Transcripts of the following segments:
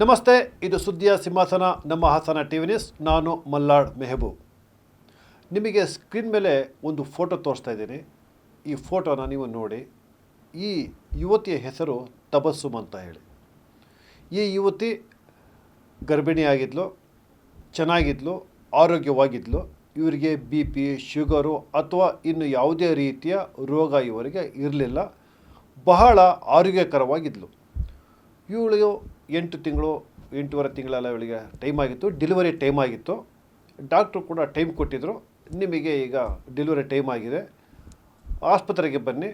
ನಮಸ್ತೆ, ಇದು ಸುದ್ದಿಯ ಸಿಂಹಾಸನ, ನಮ್ಮ ಹಾಸನ ಟಿ ವಿ ನ್ಯೂಸ್. ನಾನು ಮಲ್ಲಾಡ್ ಮೆಹಬೂಬ್. ನಿಮಗೆ ಸ್ಕ್ರೀನ್ ಮೇಲೆ ಒಂದು ಫೋಟೋ ತೋರಿಸ್ತಾ ಇದ್ದೀನಿ. ಈ ಫೋಟೋನ ನೀವು ನೋಡಿ, ಈ ಯುವತಿಯ ಹೆಸರು ತಬಸ್ಸುಮ್ ಅಂತ ಹೇಳಿ. ಈ ಯುವತಿ ಗರ್ಭಿಣಿಯಾಗಿದ್ಲು, ಚೆನ್ನಾಗಿದ್ಲು, ಆರೋಗ್ಯವಾಗಿದ್ಲು. ಇವರಿಗೆ ಬಿ ಪಿ, ಶುಗರು ಅಥವಾ ಇನ್ನು ಯಾವುದೇ ರೀತಿಯ ರೋಗ ಇವರಿಗೆ ಇರಲಿಲ್ಲ. ಬಹಳ ಆರೋಗ್ಯಕರವಾಗಿದ್ಲು. ಇವಳು ಎಂಟು ತಿಂಗಳು, ಎಂಟೂವರೆ ತಿಂಗಳೆಲ್ಲ ಅವಳಿಗೆ ಟೈಮ್ ಆಗಿತ್ತು. ಡೆಲಿವರಿ ಟೈಮ್ ಆಗಿತ್ತು. ಡಾಕ್ಟ್ರು ಕೂಡ ಟೈಮ್ ಕೊಟ್ಟಿದ್ದರು ನಿಮಗೆ ಈಗ ಡೆಲಿವರಿ ಟೈಮ್ ಆಗಿದೆ. ಆಸ್ಪತ್ರೆಗೆ ಬನ್ನಿ.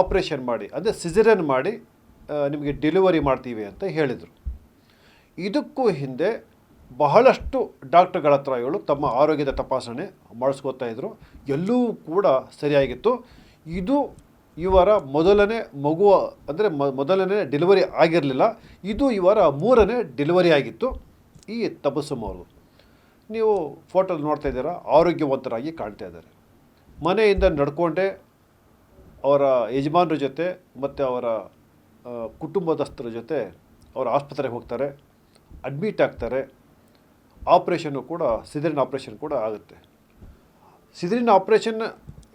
ಆಪ್ರೇಷನ್ ಮಾಡಿ ಅಂದರೆ ಸಿಜರನ್ ಮಾಡಿ ನಿಮಗೆ ಡೆಲಿವರಿ ಮಾಡ್ತೀವಿ ಅಂತ ಹೇಳಿದರು. ಇದಕ್ಕೂ ಹಿಂದೆ ಬಹಳಷ್ಟು ಡಾಕ್ಟ್ರ್ಗಳ ಹತ್ರ ಇವಳು ತಮ್ಮ ಆರೋಗ್ಯದ ತಪಾಸಣೆ ಮಾಡಿಸ್ಕೋತಾ ಇದ್ದರು ಎಲ್ಲವೂ ಕೂಡ ಸರಿಯಾಗಿತ್ತು. ಇದು ಇವರ ಮೊದಲನೇ ಮಗು ಅಂದರೆ ಮೊದಲನೇ ಡೆಲಿವರಿ ಆಗಿರಲಿಲ್ಲ. ಇದು ಇವರ ಮೂರನೇ ಡೆಲಿವರಿ ಆಗಿತ್ತು. ಈ ತಪಸ್ಸಮ್ಮ ಅವರು ನೀವು ಫೋಟೋಲಿ ನೋಡ್ತಾ ಇದ್ದೀರಾ, ಆರೋಗ್ಯವಂತರಾಗಿ ಕಾಣ್ತಾ ಇದ್ದಾರೆ. ಮನೆಯಿಂದ ನಡ್ಕೊಂಡೆ ಅವರ ಯಜಮಾನರ ಜೊತೆ ಮತ್ತು ಅವರ ಕುಟುಂಬದಸ್ಥರ ಜೊತೆ ಅವರ ಆಸ್ಪತ್ರೆಗೆ ಹೋಗ್ತಾರೆ ಅಡ್ಮಿಟ್ ಆಗ್ತಾರೆ. ಆಪ್ರೇಷನ್ನು ಕೂಡ ಸಿದರಿನ ಆಪ್ರೇಷನ್ ಕೂಡ ಆಗುತ್ತೆ. ಸಿದರಿನ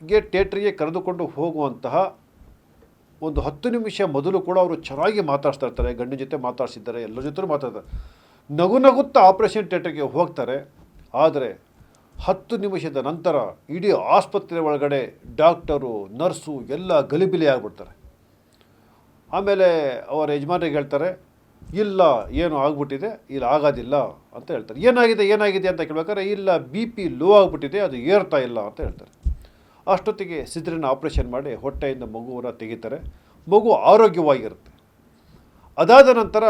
ಆಪ್ರೇಷನ್ಗೆ ಥಿಯೇಟ್ರಿಗೆ ಕರೆದುಕೊಂಡು ಹೋಗುವಂತಹ ಒಂದು ಹತ್ತು ನಿಮಿಷ ಮೊದಲು ಕೂಡ ಅವರು ಚೆನ್ನಾಗಿ ಮಾತಾಡ್ತಾ ಇರ್ತಾರೆ ಗಂಡಿನ ಜೊತೆ ಮಾತಾಡ್ಸಿದ್ದಾರೆ, ಎಲ್ಲರ ಜೊತೆ ಮಾತಾಡ್ತಾರೆ. ನಗು ನಗುತ್ತಾ ಆಪ್ರೇಷನ್ ಥಿಯೇಟ್ರಿಗೆ ಹೋಗ್ತಾರೆ. ಆದರೆ ಹತ್ತು ನಿಮಿಷದ ನಂತರ ಇಡೀ ಆಸ್ಪತ್ರೆ ಒಳಗಡೆ ಡಾಕ್ಟರು ನರ್ಸು ಎಲ್ಲ ಗಲಿಬಿಲಿ ಆಗಿಬಿಡ್ತಾರೆ. ಆಮೇಲೆ ಅವರ ಯಜಮಾನರಿಗೆ ಹೇಳ್ತಾರೆ, ಇಲ್ಲ, ಏನು ಆಗ್ಬಿಟ್ಟಿದೆ, ಇಲ್ಲ ಆಗೋದಿಲ್ಲ ಅಂತ ಹೇಳ್ತಾರೆ. ಏನಾಗಿದೆ ಏನಾಗಿದೆ ಅಂತ ಕೇಳ್ಬೇಕಾದ್ರೆ, ಇಲ್ಲ ಬಿ ಪಿ ಲೋ ಆಗಿಬಿಟ್ಟಿದೆ, ಅದು ಏರ್ತಾ ಇಲ್ಲ ಅಂತ ಹೇಳ್ತಾರೆ. ಅಷ್ಟೊತ್ತಿಗೆ ಸಿದ್ರಿನ ಆಪ್ರೇಷನ್ ಮಾಡಿ ಹೊಟ್ಟೆಯಿಂದ ಮಗುವನ್ನು ತೆಗಿತಾರೆ. ಮಗು ಆರೋಗ್ಯವಾಗಿರುತ್ತೆ. ಅದಾದ ನಂತರ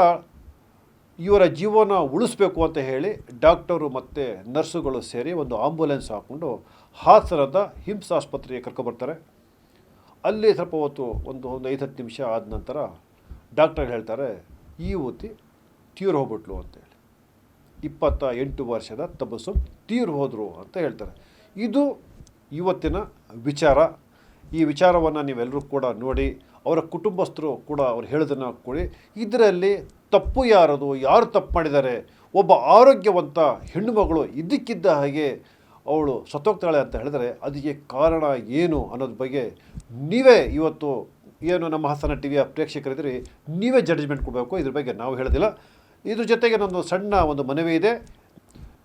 ಇವರ ಜೀವನ ಉಳಿಸ್ಬೇಕು ಅಂತ ಹೇಳಿ ಡಾಕ್ಟರು ಮತ್ತು ನರ್ಸುಗಳು ಸೇರಿ ಒಂದು ಆಂಬ್ಯುಲೆನ್ಸ್ ಹಾಕ್ಕೊಂಡು ಹಾಸನದ ಹಿಮ್ಸ್ ಆಸ್ಪತ್ರೆಗೆ ಕರ್ಕೊಬರ್ತಾರೆ ಅಲ್ಲಿ ಸ್ವಲ್ಪ ಹೊತ್ತು ಒಂದು ಒಂದು ಐದು ಹತ್ತು ನಿಮಿಷ ಆದ ನಂತರ ಡಾಕ್ಟರ್ ಹೇಳ್ತಾರೆ, ಈ ಊತಿ ತೀರು ಹೋಗ್ಬಿಟ್ಲು ಅಂತೇಳಿ ಇಪ್ಪತ್ತ ಎಂಟು ವರ್ಷದ ತಪಸ್ಸು ತೀರು ಹೋದರು ಅಂತ ಹೇಳ್ತಾರೆ. ಇದು ಇವತ್ತಿನ ವಿಚಾರ. ಈ ವಿಚಾರವನ್ನು ನೀವೆಲ್ಲರೂ ಕೂಡ ನೋಡಿ, ಅವರ ಕುಟುಂಬಸ್ಥರು ಕೂಡ ಅವ್ರು ಹೇಳೋದನ್ನು ಕೊಡಿ, ಇದರಲ್ಲಿ ತಪ್ಪು ಯಾರದು, ಯಾರು ತಪ್ಪು ಮಾಡಿದ್ದಾರೆ, ಒಬ್ಬ ಆರೋಗ್ಯವಂತ ಹೆಣ್ಣುಮಗಳು ಇದ್ದಕ್ಕಿದ್ದ ಹಾಗೆ ಅವಳು ಸತ್ತೋಗ್ತಾಳೆ ಅಂತ ಹೇಳಿದರೆ ಅದಕ್ಕೆ ಕಾರಣ ಏನು ಅನ್ನೋದ್ರ ಬಗ್ಗೆ ನೀವೇ ಇವತ್ತು ಏನು ನಮ್ಮ ಹಾಸನ ಟಿ ವಿಯ ಪ್ರೇಕ್ಷಕರಿದ್ದೀರಿ, ನೀವೇ ಜಡ್ಜ್ಮೆಂಟ್ ಕೊಡಬೇಕು. ಇದ್ರ ಬಗ್ಗೆ ನಾವು ಹೇಳೋದಿಲ್ಲ. ಇದ್ರ ಜೊತೆಗೆ ನನ್ನದು ಸಣ್ಣ ಒಂದು ಮನವಿ ಇದೆ.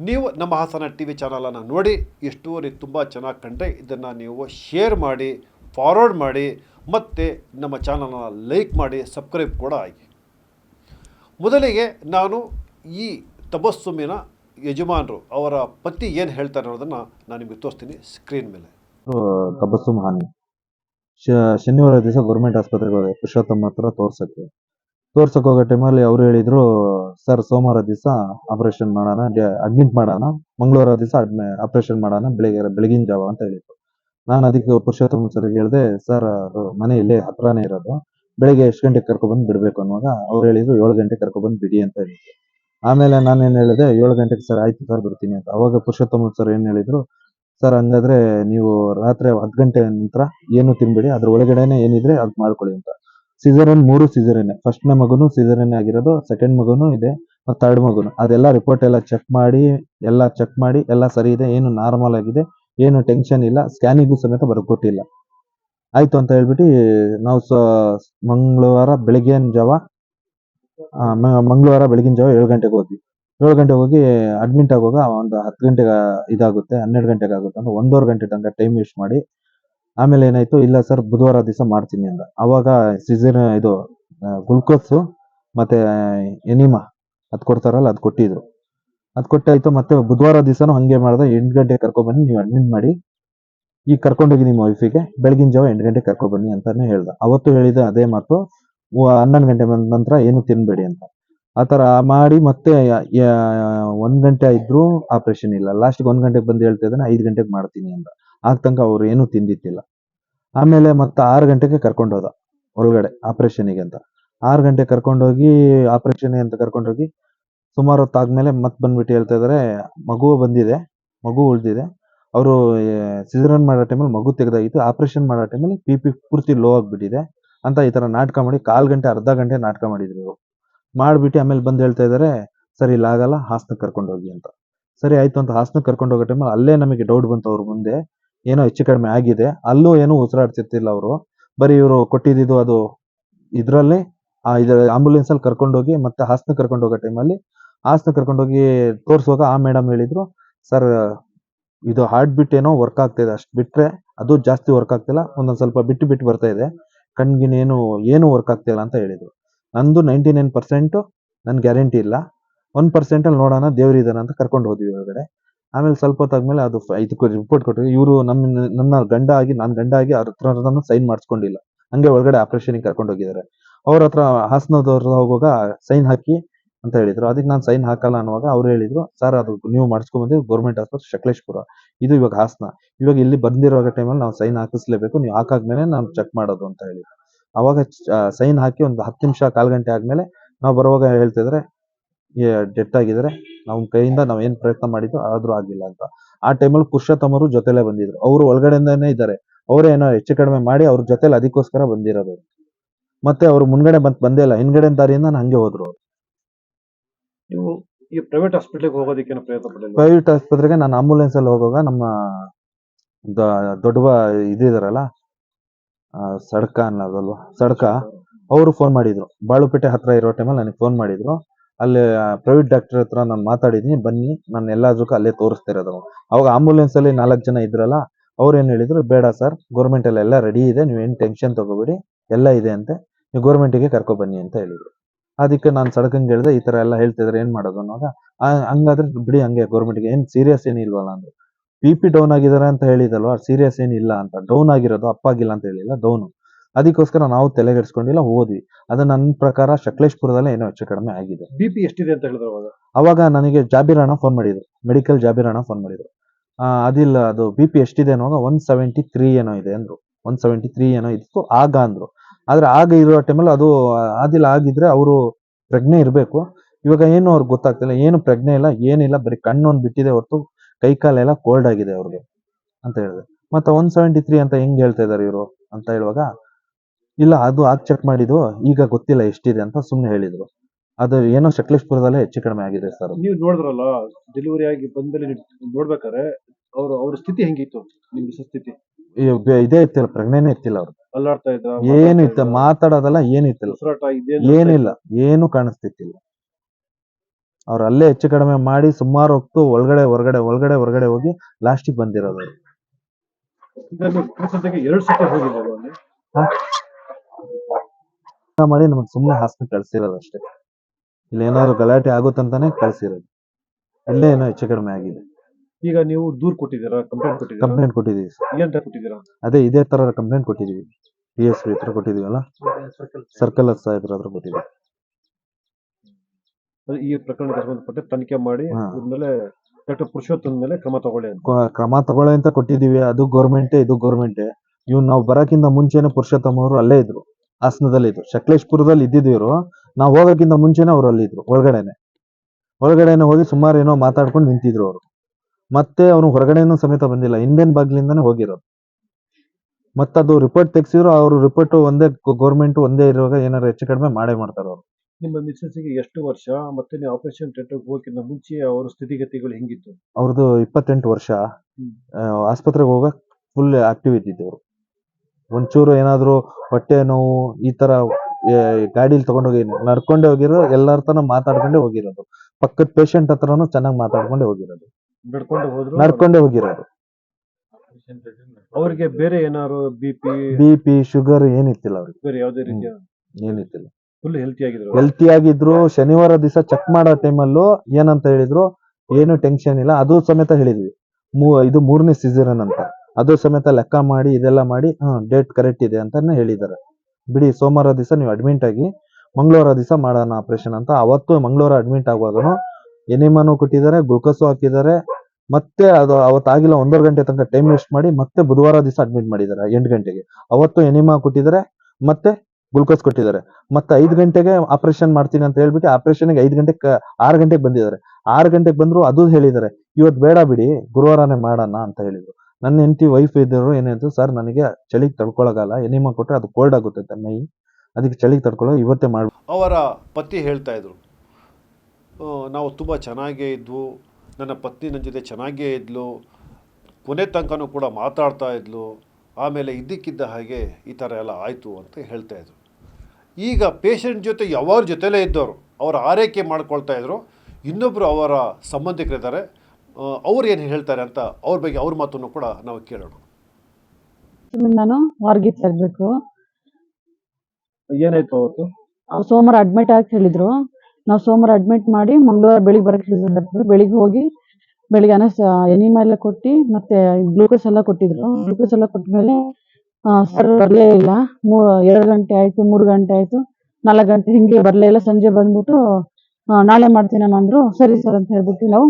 ನೀವು ನಮ್ಮ ಹಾಸನ ಟಿ ವಿ ಚಾನಲನ್ನು ನೋಡಿ ಎಷ್ಟೋ ಸ್ಟೋರಿ ತುಂಬ ಚೆನ್ನಾಗಿ ಕಂಡ್ರೆ ಇದನ್ನು ನೀವು ಶೇರ್ ಮಾಡಿ ಫಾರ್ವರ್ಡ್ ಮಾಡಿ, ಮತ್ತು ನಮ್ಮ ಚಾನಲನ್ನು ಲೈಕ್ ಮಾಡಿ ಸಬ್ಸ್ಕ್ರೈಬ್ ಕೂಡ ಆಗಿ. ಮೊದಲಿಗೆ ನಾನು ಈ ತಬಸ್ಸುಮಿನ ಯಜಮಾನರು, ಅವರ ಪತಿ ಏನು ಹೇಳ್ತಾರೆ ಅನ್ನೋದನ್ನು ನಾನು ನಿಮಗೆ ತೋರಿಸ್ತೀನಿ ಸ್ಕ್ರೀನ್ ಮೇಲೆ. ತಬಸ್ಸುಮ್ ಹಾನಿ ಶನಿವಾರ ದಿವಸ ಗೌರ್ಮೆಂಟ್ ಆಸ್ಪತ್ರೆಗೆ ಹೋದೆ, ಪುರುಷೋತ್ತಮ ಹತ್ರ ತೋರ್ಸಕ್ಕೆ. ತೋರ್ಸಕ್ ಹೋಗೋ ಟೈಮಲ್ಲಿ ಅವ್ರು ಹೇಳಿದ್ರು, ಸರ್, ಸೋಮವಾರ ದಿವಸ ಆಪರೇಷನ್ ಮಾಡೋಣ ಅಡ್ಮಿಟ್ ಮಾಡೋಣ, ಮಂಗಳವಾರ ದಿವಸ ಆಪರೇಷನ್ ಮಾಡೋಣ, ಬೆಳಿಗ್ಗೆ, ಬೆಳಗಿನ ಜಾವ, ಅಂತ ಹೇಳಿದ್ರು. ನಾನು ಅದಕ್ಕೆ ಪುರುಷೋತ್ತಮ ಸರ್ ಹೇಳಿದೆ, ಸರ್, ಅದು ಮನೆ ಇಲ್ಲೇ ಹತ್ರನೇ ಇರೋದು, ಬೆಳಿಗ್ಗೆ ಎಷ್ಟು ಗಂಟೆಗೆ ಕರ್ಕೊಬಂದು ಬಿಡ್ಬೇಕು ಅನ್ನುವಾಗ ಅವ್ರು ಹೇಳಿದ್ರು, ಏಳು ಗಂಟೆಗೆ ಕರ್ಕೊಬಂದು ಬಿಡಿ ಅಂತ ಹೇಳಿದ್ರು. ಆಮೇಲೆ ನಾನೇನು ಹೇಳಿದೆ, ಏಳು ಗಂಟೆಗೆ ಸರ್ ಆಯ್ತು ಸರ್, ಬರ್ತೀನಿ ಅಂತ. ಅವಾಗ ಪುರುಷೋತ್ತಮ ಸರ್ ಏನು ಹೇಳಿದ್ರು, ಸರ್, ಹಂಗಾದ್ರೆ ನೀವು ರಾತ್ರಿ ಹತ್ತು ಗಂಟೆ ನಂತರ ಏನು ತಿನ್ಬೇಡಿ, ಅದ್ರ ಒಳಗಡೆನೆ ಏನಿದ್ರೆ ಅದು ಮಾಡ್ಕೊಳ್ಳಿ ಅಂತ. ಸಿಸರನ್ ಮೂರು ಸಿಸರನ್ ಫಸ್ಟ್ನೇ ಮಗುನು ಸಿಸರನ್ ಆಗಿರೋದು ಸೆಕೆಂಡ್ ಮಗುನೂ ಇದೆ, ಮತ್ತು ಥರ್ಡ್ ಮಗುನು. ಅದೆಲ್ಲ ರಿಪೋರ್ಟ್ ಎಲ್ಲ ಚೆಕ್ ಮಾಡಿ, ಎಲ್ಲ ಚೆಕ್ ಮಾಡಿ, ಎಲ್ಲ ಸರಿ ಇದೆ, ಏನು ನಾರ್ಮಲ್ ಆಗಿದೆ, ಏನು ಟೆನ್ಷನ್ ಇಲ್ಲ ಸ್ಕ್ಯಾನಿಂಗು ಸಮೇತ ಬರ್ಕೊಟ್ಟಿಲ್ಲ. ಆಯ್ತು ಅಂತ ಹೇಳ್ಬಿಟ್ಟು, ನಾವು ಸ, ಮಂಗಳವಾರ ಬೆಳಿಗ್ಗೆ ಜಾವ ಮಂಗಳವಾರ ಬೆಳಗಿನ ಜಾವ ಏಳು ಗಂಟೆಗೆ ಹೋದ್ವಿ. ಏಳು ಗಂಟೆಗೆ ಹೋಗಿ ಅಡ್ಮಿಟ್ ಆಗುವಾಗ ಒಂದು ಹತ್ತು ಗಂಟೆಗೆ ಇದಾಗುತ್ತೆ, ಹನ್ನೆರಡು ಗಂಟೆಗೆ ಆಗುತ್ತೆ, ಅಂದ್ರೆ ಒಂದೂವರೆ ಗಂಟೆ ತನಕ ಟೈಮ್ ವೇಸ್ಟ್ ಮಾಡಿ ಆಮೇಲೆ ಏನಾಯ್ತು, ಇಲ್ಲ ಸರ್, ಬುಧವಾರ ದಿವಸ ಮಾಡ್ತೀನಿ ಅಂದ. ಅವಾಗ ಸೀಸನ್ ಇದು ಗ್ಲುಕೋಸು ಮತ್ತೆ ಎನಿಮಾ ಅದು ಕೊಡ್ತಾರಲ್ಲ, ಅದು ಕೊಟ್ಟಿದ್ರು. ಅದು ಕೊಟ್ಟಾಯ್ತು ಮತ್ತೆ ಬುಧವಾರ ದಿವಸನೂ ಹಂಗೆ ಮಾಡ್ದೆ, ಎಂಟು ಗಂಟೆಗೆ ಕರ್ಕೊಬನ್ನಿ ನೀವು ಅಡ್ಮಿಟ್ ಮಾಡಿ. ಈಗ ಕರ್ಕೊಂಡೋಗಿ ನಿಮ್ಮ ವೈಫಿಗೆ ಬೆಳಗಿನ ಜಾವ ಎಂಟು ಗಂಟೆಗೆ ಕರ್ಕೊಬನ್ನಿ ಅಂತಾನೆ ಹೇಳ್ದ. ಅವತ್ತು ಹೇಳಿದ ಅದೇ ಮಾತು ಹನ್ನೊಂದು ಗಂಟೆ ಬಂದ ನಂತರ ಏನು ತಿನ್ಬೇಡಿ ಅಂತ. ಆ ಥರ ಮಾಡಿ, ಮತ್ತೆ ಒಂದ್ ಗಂಟೆ ಇದ್ರು ಆಪರೇಷನ್ ಇಲ್ಲ. ಲಾಸ್ಟ್ ಒಂದ್ ಗಂಟೆಗೆ ಬಂದು ಹೇಳ್ತಾ ಇದ್ದಾನೆ ಐದು ಗಂಟೆಗೆ ಮಾಡ್ತೀನಿ ಅಂತ ಆಗ ತನಕ ಅವ್ರು ಏನು ತಿಂದಿತ್ತಿಲ್ಲ ಆಮೇಲೆ ಮತ್ತೆ ಆರು ಗಂಟೆಗೆ ಕರ್ಕೊಂಡು ಹೋದ ಒಳಗಡೆ ಆಪರೇಷನಿಗೆ ಅಂತ. ಆರು ಗಂಟೆ ಕರ್ಕೊಂಡೋಗಿ, ಆಪರೇಷನ್ ಅಂತ ಕರ್ಕೊಂಡೋಗಿ ಸುಮಾರು ಹೊತ್ತಾದ್ಮೇಲೆ ಮತ್ತೆ ಬಂದ್ಬಿಟ್ಟು ಹೇಳ್ತಾ ಇದಾರೆ, ಮಗು ಬಂದಿದೆ, ಮಗು ಉಳಿದಿದೆ. ಅವರು ಸಿಸರನ್ ಮಾಡೋ ಟೈಮಲ್ಲಿ ಮಗು ತೆಗೆದಾಗಿತ್ತು, ಆಪರೇಷನ್ ಮಾಡೋ ಟೈಮಲ್ಲಿ ಪಿ ಪಿ ಪೂರ್ತಿ ಲೋ ಆಗಿಬಿಟ್ಟಿದೆ ಅಂತ ಈ ಥರ ನಾಟಕ ಮಾಡಿ ಕಾಲು ಗಂಟೆ, ಅರ್ಧ ಗಂಟೆ ನಾಟಕ ಮಾಡಿದ್ರು ಮಾಡ್ಬಿಟ್ಟು ಆಮೇಲೆ ಬಂದು ಹೇಳ್ತಾ ಇದ್ದಾರೆ ಸರಿ ಇಲ್ಲಾಗಲ್ಲ ಹಾಸನಕ್ಕೆ ಕರ್ಕೊಂಡು ಹೋಗಿ ಅಂತ. ಸರಿ, ಆಯಿತು ಅಂತ ಹಾಸನಕ್ಕೆ ಕರ್ಕೊಂಡೋಗೋ ಟೈಮಲ್ಲಿ ಅಲ್ಲೇ ನಮಗೆ ಡೌಟ್ ಬಂತು ಅವ್ರ ಮುಂದೆ. ಏನೋ ಹೆಚ್ಚು ಕಡಿಮೆ ಆಗಿದೆ. ಅಲ್ಲೂ ಏನೂ ಉಸಿರಾಡ್ತಿರ್ತಿಲ್ಲ ಅವರು. ಬರೀ ಇವರು ಕೊಟ್ಟಿದ್ದು ಅದು ಇದರಲ್ಲಿ, ಆ ಇದರ ಆಂಬುಲೆನ್ಸ್ ಅಲ್ಲಿ ಕರ್ಕೊಂಡೋಗಿ ಮತ್ತೆ ಹಾಸನ ಕರ್ಕೊಂಡು ಹೋಗೋ ಟೈಮಲ್ಲಿ ಹಾಸನ ಕರ್ಕೊಂಡೋಗಿ ತೋರಿಸುವಾಗ ಆ ಮೇಡಮ್ ಹೇಳಿದ್ರು, ಸರ್, ಇದು ಹಾರ್ಟ್ ಬಿಟ್ ಏನೋ ವರ್ಕ್ ಆಗ್ತಿದೆ ಅಷ್ಟು ಬಿಟ್ಟರೆ ಅದು ಜಾಸ್ತಿ ವರ್ಕ್ ಆಗ್ತಿಲ್ಲ. ಒಂದೊಂದು ಸ್ವಲ್ಪ ಬಿಟ್ಟು ಬಿಟ್ಟು ಬರ್ತಾ ಇದೆ. ಕಣ್ಗಿನೇನು, ಏನು ವರ್ಕ್ ಆಗ್ತಿಲ್ಲ ಅಂತ ಹೇಳಿದ್ರು. ನಂದು ನೈಂಟಿ ನೈನ್ ಪರ್ಸೆಂಟು ನನ್ನ ಗ್ಯಾರಂಟಿ ಇಲ್ಲ ಒನ್ ಪರ್ಸೆಂಟಲ್ಲಿ ನೋಡೋಣ ದೇವ್ರು ಇದಾನೆ ಅಂತ ಕರ್ಕೊಂಡು ಹೋದ್ವಿ ಒಳಗಡೆ. ಆಮೇಲೆ ಸ್ವಲ್ಪ ಹೊತ್ತಾದ್ಮೇಲೆ ಅದು ಇದಕ್ಕೆ ರಿಪೋರ್ಟ್ ಕೊಟ್ಟರು ಇವರು ನಮ್ಮ ನನ್ನ ಗಂಡ ಆಗಿ, ನಾನು ಗಂಡ ಆಗಿ ಅವ್ರ ಹತ್ರ ಸೈನ್ ಮಾಡಿಸ್ಕೊಂಡಿಲ್ಲ. ಹಂಗೆ ಒಳಗಡೆ ಆಪರೇಷನ್ ಕರ್ಕೊಂಡು ಹೋಗಿದ್ದಾರೆ. ಅವ್ರ ಹತ್ರ ಹಾಸನದವ್ರ ಹೋಗುವಾಗ ಸೈನ್ ಹಾಕಿ ಅಂತ ಹೇಳಿದ್ರು. ಅದಕ್ಕೆ ನಾನು ಸೈನ್ ಹಾಕಲ್ಲ ಅನ್ನುವಾಗ ಅವ್ರು ಹೇಳಿದ್ರು ಸರ್ ಅದು ನೀವು ಮಾಡಿಸ್ಕೊಂಡ್ಬಂದ್ರೆ ಗೌರ್ಮೆಂಟ್ ಆಸ್ಪತ್ರೆ ಶಕ್ಲೇಶ್ಪುರ. ಇದು ಇವಾಗ ಹಾಸನ. ಇವಾಗ ಇಲ್ಲಿ ಬಂದಿರೋ ಟೈಮಲ್ಲಿ ನಾವು ಸೈನ್ ಹಾಕಿಸ್ಲೇಬೇಕು. ನೀವು ಹಾಕಾದ್ಮೇಲೆ ನಾನು ಚೆಕ್ ಮಾಡೋದು ಅಂತ ಹೇಳಿ ಅವಾಗ ಸೈನ್ ಹಾಕಿ ಒಂದು ಹತ್ತು ನಿಮಿಷ, ಕಾಲು ಗಂಟೆ ಆದ್ಮೇಲೆ ನಾವು ಬರುವಾಗ ಹೇಳ್ತಿದ್ರೆ ಡೆತ್ ಆಗಿದ್ದಾರೆ. ನಮ್ಮ ಕೈಯಿಂದ ನಾವು ಏನ್ ಪ್ರಯತ್ನ ಮಾಡಿದ್ರು ಆದ್ರೂ ಆಗಿಲ್ಲ ಅಂತ. ಆ ಟೈಮಲ್ಲಿ ಪುರುಷೋತ್ತಮರು ಜೊತೆಲೆ ಬಂದಿದ್ರು. ಅವರು ಒಳಗಡೆಯಿಂದಾನೇ ಇದ್ದಾರೆ. ಅವರೇನೋ ಹೆಚ್ಚು ಕಡಿಮೆ ಮಾಡಿ ಅವ್ರ ಜೊತೆಲಿ ಅದಕ್ಕೋಸ್ಕರ ಬಂದಿರೋದು. ಮತ್ತೆ ಅವ್ರು ಮುಂದ್ಗಡೆ ಬಂತ ಬಂದೇ ಇಲ್ಲ. ಹಿಂದ್ಗಡೆ ದಾರಿಯಿಂದ ಹಂಗೆ ಹೋದ್ರು ಅವ್ರು. ನೀವು ಈ ಪ್ರೈವೇಟ್ ಹಾಸ್ಪಿಟ್ಲಿಗೆ ಹೋಗೋದಕ್ಕೆ ಪ್ರಯತ್ನ ಪಡಲಿಲ್ಲ ಪ್ರೈವೇಟ್ ಆಸ್ಪತ್ರೆಗೆ ನಾನು ಆಂಬುಲೆನ್ಸ್ ಅಲ್ಲಿ ಹೋಗುವಾಗ ನಮ್ಮ ದೊಡ್ಡ ಇದಿದಾರಲ್ಲ ಆ, ಸಡ್ಕ ಅನ್ನೋದಲ್ವಾ? ಸಡ್ಕ. ಅವರು ಫೋನ್ ಮಾಡಿದ್ರು. ಬಾಳುಪೇಟೆ ಹತ್ರ ಇರೋ ಟೈಮಲ್ಲಿ ನನಗೆ ಫೋನ್ ಮಾಡಿದ್ರು. ಅಲ್ಲಿ ಪ್ರೈವೇಟ್ ಡಾಕ್ಟರ್ ಹತ್ರ ನಾನು ಮಾತಾಡಿದ್ದೀನಿ ಬನ್ನಿ, ನಾನು ಎಲ್ಲದಕ್ಕೂ ಅಲ್ಲೇ ತೋರಿಸ್ತಿರೋದು. ಅವಾಗ ಆಂಬುಲೆನ್ಸ್ ಅಲ್ಲಿ ನಾಲ್ಕು ಜನ ಇದ್ರಲ್ಲ ಅವ್ರು ಏನು ಹೇಳಿದ್ರು, ಬೇಡ ಸರ್ ಗೌರ್ಮೆಂಟ್ ಅಲ್ಲಿ ಎಲ್ಲ ರೆಡಿ ಇದೆ ನೀವು ಏನು ಟೆನ್ಷನ್ ತಗೋಬೇಡಿ, ಎಲ್ಲ ಇದೆ ಅಂತ, ನೀವು ಗೌರ್ಮೆಂಟಿಗೆ ಕರ್ಕೊ ಬನ್ನಿ ಅಂತ ಹೇಳಿದ್ರು. ಅದಕ್ಕೆ ನಾನು ಸಡಕಂಗೆ ಹೇಳಿದೆ, ಈ ತರ ಎಲ್ಲ ಹೇಳ್ತಿದ್ರೆ, ಏನ್ ಮಾಡೋದು ಅನ್ನೋವಾಗ ಹಂಗಾದ್ರೆ ಬಿಡಿ ಹಂಗೆ ಗೌರ್ಮೆಂಟ್ಗೆ ಏನ್ ಸೀರಿಯಸ್ ಏನಿಲ್ವಲ್ಲ ಅಂದ್ರು. ಬಿ ಪಿ ಡೌನ್ ಆಗಿದ್ದಾರೆ ಅಂತ ಹೇಳಿದಲ್ವಾ ಸೀರಿಯಸ್ ಏನಿಲ್ಲ ಅಂತ ಡೌನ್ ಆಗಿರೋದು, ಅಪ್ಪಾಗಿಲ್ಲ ಅಂತ ಹೇಳಿಲ್ಲ ಡೌನ್ ಅದಕ್ಕೋಸ್ಕರ ನಾವು ತಲೆಗೆಡ್ಸ್ಕೊಂಡಿಲ್ಲ ಹೋದ್ವಿ ಅದು ನನ್ನ ಪ್ರಕಾರ ಶಕ್ಲೇಶ್ಪುರದಲ್ಲೇ ಏನೋ ಹೆಚ್ಚು ಕಡಿಮೆ ಆಗಿದೆ. ಬಿ ಪಿ ಎಷ್ಟಿದೆ ಅಂತ ಹೇಳಿದ್ರು ಅವಾಗ? ಅವಾಗ ನನಗೆ ಜಾಬಿರಾಣ ಫೋನ್ ಮಾಡಿದ್ರು. ಮೆಡಿಕಲ್ ಜಾಬಿರಾಣ ಫೋನ್ ಮಾಡಿದ್ರು. ಅದಿಲ್ಲ ಅದು ಬಿ ಪಿ ಎಷ್ಟಿದೆ ಅನ್ನುವಾಗ ಒನ್ ಸೆವೆಂಟಿ ತ್ರೀ ಏನೋ ಇದೆ ಅಂದ್ರು. ಒನ್ ಸೆವೆಂಟಿ ತ್ರೀ ಏನೋ ಇತ್ತು ಆಗ ಅಂದ್ರು. ಆದ್ರೆ ಆಗ ಇರೋ ಟೈಮಲ್ಲಿ ಅದು ಆದಿಲ್ಲ ಆಗಿದ್ರೆ ಅವರು ಪ್ರಜ್ಞೆ ಇರಬೇಕು. ಇವಾಗ ಏನು ಅವ್ರಿಗೆ ಗೊತ್ತಾಗ್ತಿಲ್ಲ. ಏನು ಪ್ರಜ್ಞೆ ಇಲ್ಲ ಏನಿಲ್ಲ ಬರೀ ಕಣ್ಣು ಒಂದು ಬಿಟ್ಟಿದೆ ಹೊರತು ಕೈ ಕಾಲೆಲ್ಲ ಕೋಲ್ಡ್ ಆಗಿದೆ ಅವ್ರಿಗೆ ಅಂತ ಹೇಳಿದೆ ಮತ್ತೆ ಒನ್ ಸೆವೆಂಟಿ ತ್ರೀ ಅಂತ ಹೆಂಗ್ ಹೇಳ್ತಾ ಇದಾರೆ ಇವರು ಅಂತ ಹೇಳುವಾಗ ಇಲ್ಲ ಅದು ಆಗ ಚೆಕ್ ಮಾಡಿದ್ದು. ಈಗ ಗೊತ್ತಿಲ್ಲ ಎಷ್ಟಿದೆ ಅಂತ ಸುಮ್ಮನೆ ಹೇಳಿದ್ರು. ಅದು ಏನೋ ಶಕ್ಲೇಶ್ಪುರದಲ್ಲೇ ಹೆಚ್ಚು ಕಡಿಮೆ ಆಗಿದೆ ಸರ್ ನೀವು ನೋಡಿದ್ರಲ್ಲ ಡೆಲಿವರಿ ಆಗಿ ಬಂದಲ್ಲಿ ನೀವು ನೋಡ್ಬೇಕಾದ್ರೆ ಅವ್ರ ಅವ್ರ ಸ್ಥಿತಿ ಹೆಂಗಿತ್ತು ನಿಮ್ ಸ್ಥಿತಿ? ಇದೇ ಇತ್ತಿಲ್ಲ ಪ್ರಜ್ಞೆನೆ ಇತ್ತಿಲ್ಲ ಅವ್ರು ಅಲ್ಲಾಡ್ತಾ ಇದ್ರ ಏನು ಇತ್ತ ಮಾತಾಡೋದಲ್ಲ ಏನು ಇತ್ತಿಲ್ಲ. ಉಸಿರಾಟ ಇದೆ ಏನಿಲ್ಲ ಏನು ಕಾಣಿಸ್ತಿತ್ತಿಲ್ಲ. ಅವ್ರು ಅಲ್ಲೇ ಹೆಚ್ಚು ಕಡಿಮೆ ಮಾಡಿ ಸುಮಾರು ಹೊತ್ತು ಒಳಗಡೆ ಹೊರಗಡೆ ಒಳಗಡೆ ಹೊರಗಡೆ ಹೋಗಿ ಲಾಸ್ಟಿಗೆ ಬಂದಿರೋದು ಅವ್ರು. ಎರಡು ಸತಿ ಹೋಗಿದ್ರಲ್ಲ ಅಲ್ಲಿ? ಊಟ ಮಾಡಿ ನಮಗೆ ಸುಮ್ಮನೆ ಹಾಸನ ಕಳ್ಸಿರೋದು ಅಷ್ಟೇ ಇಲ್ಲಿ ಏನಾದ್ರು ಗಲಾಟೆ ಆಗುತ್ತಂತಾನೆ ಕಳ್ಸಿರೋದು. ಇಲ್ಲೇ ಏನೋ ಹೆಚ್ಚು ಕಡಿಮೆ ಆಗಿದೆ. ಈಗ ನೀವು ದೂರ್ ಕೊಟ್ಟಿದ್ದೀರಾ? ಕಂಪ್ಲೇಂಟ್ ಕೊಟ್ಟಿದ್ದೀರಾ? ಕಂಪ್ಲೇಂಟ್ ಕೊಟ್ಟಿದೀವಿ ಸರ್. ಏನ್ ಕೊಟ್ಟಿದ್ದೀರಾ? ಅದೇ ಇದೇ ತರ ಕಂಪ್ಲೇಂಟ್ ಕೊಟ್ಟಿದೀವಿ ಪಿ ಎಸ್ ಹತ್ರ ಕೊಟ್ಟಿದೀವಲ್ಲ ಸರ್ಕಲ್ ಸಾಹೇಬ್ರ ಹತ್ರ ಕೊಟ್ಟಿದ್ದೀವಿ. ಅದು ಈ ಪ್ರಕರಣಕ್ಕೆ ಸಂಬಂಧಪಟ್ಟ ತನಿಖೆ ಮಾಡಿ ಹಾ. ಆದ್ಮೇಲೆ ಡಾಕ್ಟರ್ ಪುರುಷೋತ್ತಮ ಮೇಲೆ ಕ್ರಮ ತಗೊಳ್ಳಿ ಅಂತ. ಕ್ರಮ ತಗೊಳ್ಳಿ ಅಂತ ಕೊಟ್ಟಿದೀವಿ ಅದು ಗೌರ್ಮೆಂಟೇ ಇದು ಗೌರ್ಮೆಂಟೇ ಇವ್ ನಾವು ಬರಕ್ಕಿಂತ ಮುಂಚೆನೆ ಪುರುಷೋತ್ತಮ ಅವರು ಅಲ್ಲೇ ಇದ್ರು. ಹಾಸನದಲ್ಲಿ ಇದ್ರು. ಶಕ್ಲೇಶ್ಪುರದಲ್ಲಿ ಇದ್ದಿದ್ರು ನಾವು ಹೋಗೋಕ್ಕಿಂತ ಮುಂಚೆನೆ ಅವ್ರು ಅಲ್ಲಿದ್ರು ಒಳಗಡೆನೆ. ಒಳಗಡೆನೆ ಹೋಗಿ ಸುಮಾರು ಏನೋ ಮಾತಾಡ್ಕೊಂಡು ನಿಂತಿದ್ರು ಅವರು. ಮತ್ತೆ ಅವ್ರು ಹೊರಗಡೆನೂ ಸಮೇತ ಬಂದಿಲ್ಲ ಇಂಡಿಯನ್ ಬಾಗ್ಲಿಂದಾನೆ ಹೋಗಿರೋದು. ಮತ್ತದು ರಿಪೋರ್ಟ್ ತೆಗ್ಸಿದ್ರು ಅವ್ರ ರಿಪೋರ್ಟ್ ಒಂದೇ ಗೌರ್ಮೆಂಟ್ ಒಂದೇ ಇರುವಾಗ ಏನಾದ್ರು ಹೆಚ್ಚು ಕಡಿಮೆ ಮಾಡೇ ಮಾಡ್ತಾರೆ ಅವರು. ನಿಮ್ಮ ಮಿಸ್ಸಸ್ಗೆ ಎಷ್ಟು ವರ್ಷ ಮತ್ತೆ ನೀವು ಆಪರೇಷನ್ ಥಿಯೇಟರ್ಗೆ ಹೋಗಕ್ಕಿಂತ ಮುಂಚೆ ಅವ್ರ ಸ್ಥಿತಿಗತಿಗಳು ಹೆಂಗಿತ್ತು? ಅವ್ರದ್ದು ಇಪ್ಪತ್ತೆಂಟು ವರ್ಷ. ಆಸ್ಪತ್ರೆಗೆ ಹೋಗಕ್ ಫುಲ್ ಆಕ್ಟಿವ್ ಇದ್ದಿದ್ದವರು ಒಂಚೂರು ಏನಾದ್ರು ಹೊಟ್ಟೆ ನೋವು ಈ ತರ ಗಾಡಿಲಿ ತಗೊಂಡೋಗಿ ನಡ್ಕೊಂಡೆ ಹೋಗಿರೋ ಎಲ್ಲರ ತನ ಮಾತಾಡ್ಕೊಂಡೆ ಹೋಗಿರೋದು. ಪಕ್ಕದ ಪೇಷಂಟ್ ಹತ್ರನು ಚೆನ್ನಾಗಿ ಮಾತಾಡ್ಕೊಂಡೆ ಹೋಗಿರೋದು. ನಡ್ಕೊಂಡು ಹೋದ್ರು ನಡ್ಕೊಂಡೇ ಹೋಗಿರೋದು. ಅವರಿಗೆ ಬೇರೆ ಏನಾದ್ರು B P B P sugar ಏನಿತ್ತಿಲ್ಲ ಅವ್ರಿಗೆ. ಬೇರೆ ಯಾವುದೇ ರೀತಿಯ ಏನಿತ್ತಿಲ್ಲ. ಫುಲ್ ಹೆಲ್ತಿ ಆಗಿದ್ರು. ಹೆಲ್ತಿ ಆಗಿದ್ರು ಶನಿವಾರ ದಿವಸ ಚೆಕ್ ಮಾಡೋ ಟೈಮಲ್ಲೂ ಏನಂತ ಹೇಳಿದ್ರು ಏನು ಟೆನ್ಷನ್ ಇಲ್ಲ. ಅದು ಸಮೇತ ಹೇಳಿದ್ವಿ. ಮೂ ಇದು ಮೂರನೇ ಸೀಸನ್ ಅಂತ. ಅದು ಸಮೇತ ಲೆಕ್ಕ ಮಾಡಿ, ಇದೆಲ್ಲ ಮಾಡಿ ಡೇಟ್ ಕರೆಕ್ಟ್ ಇದೆ ಅಂತಾನೆ ಹೇಳಿದ್ದಾರೆ. ಬಿಡಿ, ಸೋಮವಾರ ದಿವಸ ನೀವು ಅಡ್ಮಿಟ್ ಆಗಿ ಮಂಗಳವಾರ ದಿವಸ ಮಾಡೋಣ ಆಪರೇಷನ್ ಅಂತ. ಅವತ್ತು ಮಂಗಳವಾರ ಅಡ್ಮಿಟ್ ಆಗುವಾಗನು ಎನಿಮಾನು ಕೊಟ್ಟಿದ್ದಾರೆ ಗ್ಲುಕೋಸು ಹಾಕಿದ್ದಾರೆ. ಮತ್ತೆ ಅದು ಅವತ್ತಾಗಿಲ್ಲ, ಒಂದೂವರೆ ಗಂಟೆ ತನಕ ಟೈಮ್ ವೇಸ್ಟ್ ಮಾಡಿ ಮತ್ತೆ ಬುಧವಾರ ದಿವಸ ಅಡ್ಮಿಟ್ ಮಾಡಿದ್ದಾರೆ, ಎಂಟು ಗಂಟೆಗೆ. ಅವತ್ತು ಎನಿಮಾ ಕೊಟ್ಟಿದ್ದಾರೆ, ಮತ್ತೆ ಗ್ಲುಕೋಸ್ ಕೊಟ್ಟಿದ್ದಾರೆ. ಮತ್ತೆ ಐದು ಗಂಟೆಗೆ ಆಪರೇಷನ್ ಮಾಡ್ತೀನಿ ಅಂತ ಹೇಳ್ಬಿಟ್ಟು ಆಪರೇಷನ್ಗೆ ಐದು ಗಂಟೆಗೆ, ಆರು ಗಂಟೆಗೆ ಬಂದಿದ್ದಾರೆ. ಆರು ಗಂಟೆಗೆ ಬಂದ್ರು ಅದು ಹೇಳಿದ್ದಾರೆ, ಇವತ್ತು ಬೇಡ ಬಿಡಿ, ಗುರುವಾರನೇ ಮಾಡೋಣ ಅಂತ ಹೇಳಿದ್ರು. ನನ್ನ ಹೆಂಡತಿ ವೈಫ್ ಇದ್ದರು ಏನಾಯ್ತು ಸರ್ ನನಗೆ ಚಳಿಗೆ ತಡ್ಕೊಳಗಲ್ಲ, ಎನಿಮ ಕೊಟ್ರೆ ಅದು ಕೋಲ್ಡ್ ಆಗುತ್ತೆ ಮೈ ಅದಕ್ಕೆ ಚಳಿಗೆ ತಡ್ಕೊಳ್ಳೋ ಇವತ್ತೇ ಮಾಡಿ ಅವರ ಪತಿ ಹೇಳ್ತಾ ಇದ್ರು. ನಾವು ತುಂಬ ಚೆನ್ನಾಗೇ ಇದ್ವು, ನನ್ನ ಪತ್ನಿ ನನ್ನ ಜೊತೆ ಚೆನ್ನಾಗೇ ಇದ್ಲು, ಕೊನೆ ತನಕನೂ ಕೂಡ ಮಾತಾಡ್ತಾ ಇದ್ಲು, ಆಮೇಲೆ ಇದ್ದಕ್ಕಿದ್ದ ಹಾಗೆ ಈ ಥರ ಎಲ್ಲ ಆಯಿತು ಅಂತ ಹೇಳ್ತಾ ಇದ್ರು. ಈಗ ಪೇಷಂಟ್ ಜೊತೆ ಯಾವರ ಜೊತೆಲೇ ಇದ್ದವರು, ಅವರ ಆರೈಕೆ ಮಾಡ್ಕೊಳ್ತಾ ಇದ್ರು ಇನ್ನೊಬ್ಬರು ಅವರ ಸಂಬಂಧಿಕರಿದ್ದಾರೆ. ಅವ್ರು ಏನು ಹೇಳ್ತಾರೆ ಅಂತ ಅವ್ರ ಬಗ್ಗೆ ಅವ್ರ ಮಾತನ್ನು ಕೂಡ ನಾವು ಕೇಳೋಣ. ನಾನು ಹೊರಗೆ ತರಬೇಕು ಏನಾಯ್ತು ಅವತ್ತು? ಅವ್ರು ಸೋಮವಾರ ಅಡ್ಮಿಟ್ ಆಗಿ ಹೇಳಿದ್ರು. ನಾವು ಸೋಮವಾರ ಅಡ್ಮಿಟ್ ಮಾಡಿ ಮಂಗಳವಾರ ಬೆಳಿಗ್ಗೆ ಬರಕ್ಕೆ ಹೇಳಿದ್ರು ಬೆಳಿಗ್ಗೆ ಹೋಗಿ ಬೆಳಿಗ್ಗೆ ಅನಸ್ ಎನಿಮಾ ಎಲ್ಲ ಕೊಟ್ಟು ಮತ್ತೆ ಗ್ಲೂಕೋಸ್ ಎಲ್ಲ ಕೊಟ್ಟಿದ್ರು. ಗ್ಲೂಕೋಸ್ ಎಲ್ಲ ಕೊಟ್ಮೇಲೆ ಸರ್ ಬರಲೇ ಇಲ್ಲ. ಮೂರು ಎರಡು ಗಂಟೆ ಆಯ್ತು ಮೂರು ಗಂಟೆ ಆಯ್ತು ನಾಲ್ಕು ಗಂಟೆ ಹಿಂಗೆ ಬರಲೇ ಇಲ್ಲ. ಸಂಜೆ ಬಂದ್ಬಿಟ್ಟು ನಾಳೆ ಮಾಡ್ತೀನಮ್ಮ ಅಂದ್ರು, ಸರಿ ಸರ್ ಅಂತ ಹೇಳ್ಬಿಟ್ಟು ನಾವು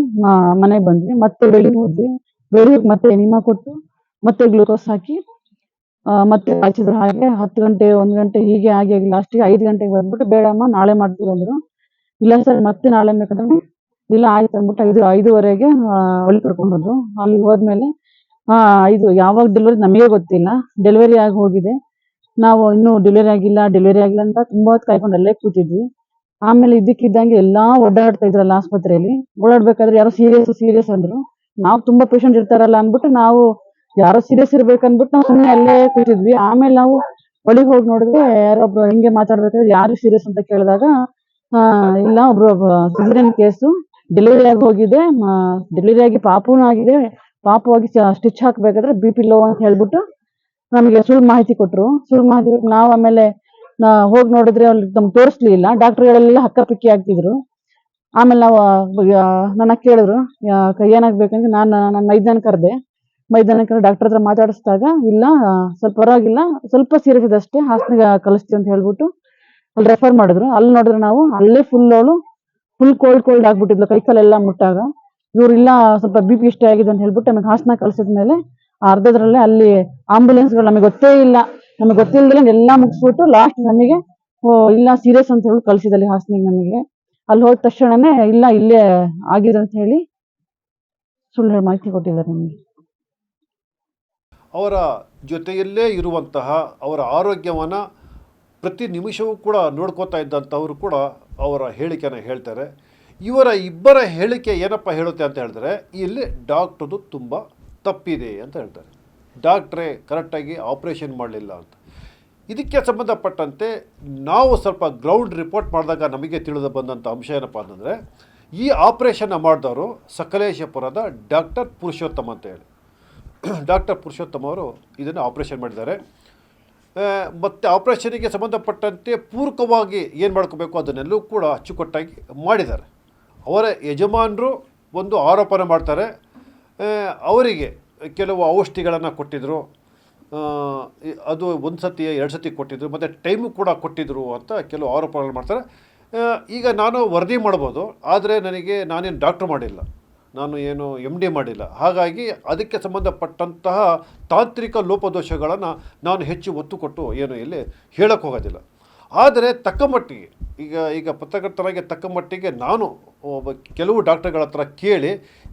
ಮನೆಗೆ ಬಂದ್ವಿ. ಮತ್ತೆ ಬೆಳಿಗ್ಗೆ ಹೋದ್ವಿ. ಬೆಳಿಗ್ಗೆ ಮತ್ತೆ ಎನಿಮಾ ಕೊಟ್ಟು, ಮತ್ತೆ ಗ್ಲೂಕೋಸ್ ಹಾಕಿ ಮತ್ತೆ ಹಚ್ಚಿದ್ರು ಹಾಗೆ. ಹತ್ತು ಗಂಟೆ, ಒಂದ್ ಗಂಟೆ ಹೀಗೆ ಆಗಿ ಆಗಿ ಲಾಸ್ಟಿಗೆ ಐದು ಗಂಟೆಗೆ ಬಂದ್ಬಿಟ್ಟು ಬೇಡಮ್ಮ ನಾಳೆ ಮಾಡ್ತೀವಿ ಅಂದ್ರು. ಇಲ್ಲ ಸರ್, ಮತ್ತೆ ನಾಳೆ ಬೇಕಾದ್ರೆ, ಇಲ್ಲ ಆಯ್ತು ಅಂದ್ಬಿಟ್ಟು ಐದು, ಐದುವರೆಗೆ ಒಳ್ಳೆ ಕರ್ಕೊಂಡು ಹೋದ್ರು. ಅಲ್ಲಿ ಹೋದ್ಮೇಲೆ, ಆ, ಇದು ಯಾವಾಗ ಡೆಲಿವರಿ ನಮಗೆ ಗೊತ್ತಿಲ್ಲ. ಡೆಲಿವರಿ ಆಗಿ ಹೋಗಿದೆ. ನಾವು ಇನ್ನೂ ಡೆಲಿವರಿ ಆಗಿಲ್ಲ ಡೆಲಿವರಿ ಆಗಿಲ್ಲ ಅಂತ ತುಂಬಾ ಹೊತ್ತು ಕಾಯ್ಕೊಂಡು ಅಲ್ಲೇ ಕೂತಿದ್ವಿ. ಆಮೇಲೆ ಇದ್ದಕ್ಕಿದ್ದಂಗೆ ಎಲ್ಲಾ ಓಡಾಡ್ತಾ ಇದ್ರಲ್ಲ ಆಸ್ಪತ್ರೆಯಲ್ಲಿ. ಓಡಾಡ್ಬೇಕಾದ್ರೆ ಯಾರೋ ಸೀರಿಯಸ್ ಸೀರಿಯಸ್ ಅಂದ್ರು. ನಾವು ತುಂಬಾ ಪೇಷಂಟ್ ಇರ್ತಾರಲ್ಲ ಅಂದ್ಬಿಟ್ಟು ನಾವು ಯಾರೋ ಸೀರಿಯಸ್ ಇರ್ಬೇಕು ಅಂದ್ಬಿಟ್ಟು ನಾವು ಸುಮ್ಮನೆ ಅಲ್ಲೇ ಕೂತಿದ್ವಿ. ಆಮೇಲೆ ನಾವು ಒಳಗೆ ಹೋಗಿ ನೋಡಿದ್ರೆ ಯಾರೊಬ್ರು ಹಿಂಗೆ ಮಾತಾಡ್ಬೇಕಾದ್ರೆ ಯಾರು ಸೀರಿಯಸ್ ಅಂತ ಕೇಳಿದಾಗ ಇಲ್ಲ, ಒಬ್ರು ಸಿಸರಿಯನ್ ಕೇಸು ಡೆಲಿವರಿ ಆಗಿ ಹೋಗಿದೆ. ಡೆಲಿವರಿ ಆಗಿ ಪಾಪುನೂ ಆಗಿದೆ. ಪಾಪು ಆಗಿ ಸ್ಟಿಚ್ ಹಾಕ್ಬೇಕಾದ್ರೆ ಬಿ ಪಿ ಲೋ ಅಂತ ಹೇಳ್ಬಿಟ್ಟು ನಮಗೆ ಸುಳ್ಳು ಮಾಹಿತಿ ಕೊಟ್ರು. ಸುಳ್ಳು ಮಾಹಿತಿ ನಾವು ಆಮೇಲೆ ನಾ ಹೋಗಿ ನೋಡಿದ್ರೆ ಅಲ್ಲಿ ನಮ್ಗೆ ತೋರಿಸ್ಲಿಲ್ಲ. ಡಾಕ್ಟರ್ಗಳೆಲ್ಲ ಹಕ್ಕಪಿಕ್ಕಿ ಆಗ್ತಿದ್ರು ಆಮೇಲೆ ನಾವು ನನ್ನ ಕೇಳಿದ್ರು ಏನಾಗ್ಬೇಕಂದ್ರೆ ನಾನು ನನ್ನ ಮೈದಾನ ಕರೆದೆ. ಮೈದಾನ ಕರೆದು ಡಾಕ್ಟರ್ ಹತ್ರ ಮಾತಾಡಿಸಿದಾಗ, ಇಲ್ಲ ಸ್ವಲ್ಪ ಪರವಾಗಿಲ್ಲ, ಸ್ವಲ್ಪ ಸೀರಿಯಸ್ ಇದೆ ಅಷ್ಟೇ ಹಾಸನಿಗೆ ಕಳಿಸ್ತೀವಿ ಅಂತ ಹೇಳ್ಬಿಟ್ಟು ಅಲ್ಲಿ ರೆಫರ್ ಮಾಡಿದ್ರು. ಅಲ್ಲಿ ನೋಡಿದ್ರೆ ನಾವು ಅಲ್ಲೇ ಫುಲ್ ಅವಳು ಫುಲ್ ಕೋಲ್ಡ್ ಕೋಲ್ಡ್ ಆಗ್ಬಿಟ್ಟಿದ್ಲು ಕೈ ಕಾಲೆಲ್ಲ ಮುಟ್ಟಾಗ. ಇವ್ರು ಇಲ್ಲ, ಸ್ವಲ್ಪ ಬಿ ಪಿ ಇಷ್ಟೇ ಆಗಿದೆ ಅಂತ ಹೇಳ್ಬಿಟ್ಟು ನಮಗೆ ಹಾಸನ ಕಳ್ಸಿದ್ಮೇಲೆ ಅರ್ಧದ್ರಲ್ಲೇ ಅಲ್ಲಿ ಆಂಬುಲೆನ್ಸ್ಗಳು ನಮಗೆ ಗೊತ್ತೇ ಇಲ್ಲ. ನಮಗೆ ಗೊತ್ತಿಲ್ಲದಲ್ಲ ಎಲ್ಲ ಮುಗಿಸ್ಬಿಟ್ಟು ಲಾಸ್ಟ್ ನಮಗೆ ಇಲ್ಲ ಸೀರಿಯಸ್ ಅಂತ ಹೇಳಿ ಕಳ್ಸಿದಲ್ಲಿ ಹಾಸನಿಗೆ ನಮಗೆ. ಅಲ್ಲಿ ಹೋದ ತಕ್ಷಣನೇ, ಇಲ್ಲ, ಇಲ್ಲೇ ಆಗಿದೆ ಅಂತ ಹೇಳಿ ಸುಳ್ಳು ಮಾಹಿತಿ ಕೊಟ್ಟಿದ್ದಾರೆ ನಮಗೆ. ಅವರ ಜೊತೆಯಲ್ಲೇ ಇರುವಂತಹ ಅವರ ಆರೋಗ್ಯವನ್ನು ಪ್ರತಿ ನಿಮಿಷವೂ ಕೂಡ ನೋಡ್ಕೋತಾ ಇದ್ದಂಥವರು ಕೂಡ ಅವರ ಹೇಳಿಕೆನ ಹೇಳ್ತಾರೆ. ಇವರ ಇಬ್ಬರ ಹೇಳಿಕೆ ಏನಪ್ಪ ಹೇಳುತ್ತೆ ಅಂತ ಹೇಳಿದ್ರೆ, ಇಲ್ಲಿ ಡಾಕ್ಟ್ರದು ತುಂಬ ತಪ್ಪಿದೆ ಅಂತ ಹೇಳ್ತಾರೆ. ಡಾಕ್ಟ್ರೇ ಕರೆಕ್ಟಾಗಿ ಆಪ್ರೇಷನ್ ಮಾಡಲಿಲ್ಲ ಅಂತ. ಇದಕ್ಕೆ ಸಂಬಂಧಪಟ್ಟಂತೆ ನಾವು ಸ್ವಲ್ಪ ಗ್ರೌಂಡ್ ರಿಪೋರ್ಟ್ ಮಾಡಿದಾಗ ನಮಗೆ ತಿಳಿದು ಬಂದಂಥ ಅಂಶ ಏನಪ್ಪ ಅಂತಂದರೆ, ಈ ಆಪ್ರೇಷನ್ನ ಮಾಡಿದವರು ಸಕಲೇಶಪುರದ ಡಾಕ್ಟರ್ ಪುರುಷೋತ್ತಮ ಅಂತ ಹೇಳಿ. ಡಾಕ್ಟರ್ ಪುರುಷೋತ್ತಮ ಅವರು ಇದನ್ನು ಆಪ್ರೇಷನ್ ಮಾಡಿದ್ದಾರೆ. ಮತ್ತು ಆಪ್ರೇಷನಿಗೆ ಸಂಬಂಧಪಟ್ಟಂತೆ ಪೂರಕವಾಗಿ ಏನು ಮಾಡ್ಕೋಬೇಕು ಅದನ್ನೆಲ್ಲೂ ಕೂಡ ಅಚ್ಚುಕಟ್ಟಾಗಿ ಮಾಡಿದ್ದಾರೆ. ಅವರ ಯಜಮಾನರು ಒಂದು ಆರೋಪನ ಮಾಡ್ತಾರೆ. ಅವರಿಗೆ ಕೆಲವು ಔಷಧಿಗಳನ್ನು ಕೊಟ್ಟಿದ್ದರು ಅದು ಒಂದು ಸತಿ, ಎರಡು ಸತಿ ಕೊಟ್ಟಿದ್ದರು ಮತ್ತು ಟೈಮು ಕೂಡ ಕೊಟ್ಟಿದ್ದರು ಅಂತ ಕೆಲವು ಆರೋಪಗಳು ಮಾಡ್ತಾರೆ. ಈಗ ನಾನು ವರದಿ ಮಾಡ್ಬೋದು, ಆದರೆ ನನಗೆ ನಾನೇನು ಡಾಕ್ಟ್ರ್ ಮಾಡಿಲ್ಲ. ನಾನು ಏನು ಎಂ ಡಿ ಮಾಡಿಲ್ಲ. ಹಾಗಾಗಿ ಅದಕ್ಕೆ ಸಂಬಂಧಪಟ್ಟಂತಹ ತಾಂತ್ರಿಕ ಲೋಪದೋಷಗಳನ್ನು ನಾನು ಹೆಚ್ಚು ಒತ್ತು ಕೊಟ್ಟು ಏನು ಇಲ್ಲಿ ಹೇಳೋಕ್ಕೋಗೋದಿಲ್ಲ ಆದರೆ ತಕ್ಕ ಮಟ್ಟಿಗೆ ಈಗ ಈಗ ಪತ್ರಕರ್ತರಾಗಿ ತಕ್ಕ ಮಟ್ಟಿಗೆ ನಾನು ಒಬ್ಬ ಕೆಲವು ಡಾಕ್ಟರ್ಗಳ ಹತ್ರ ಕೇಳಿ,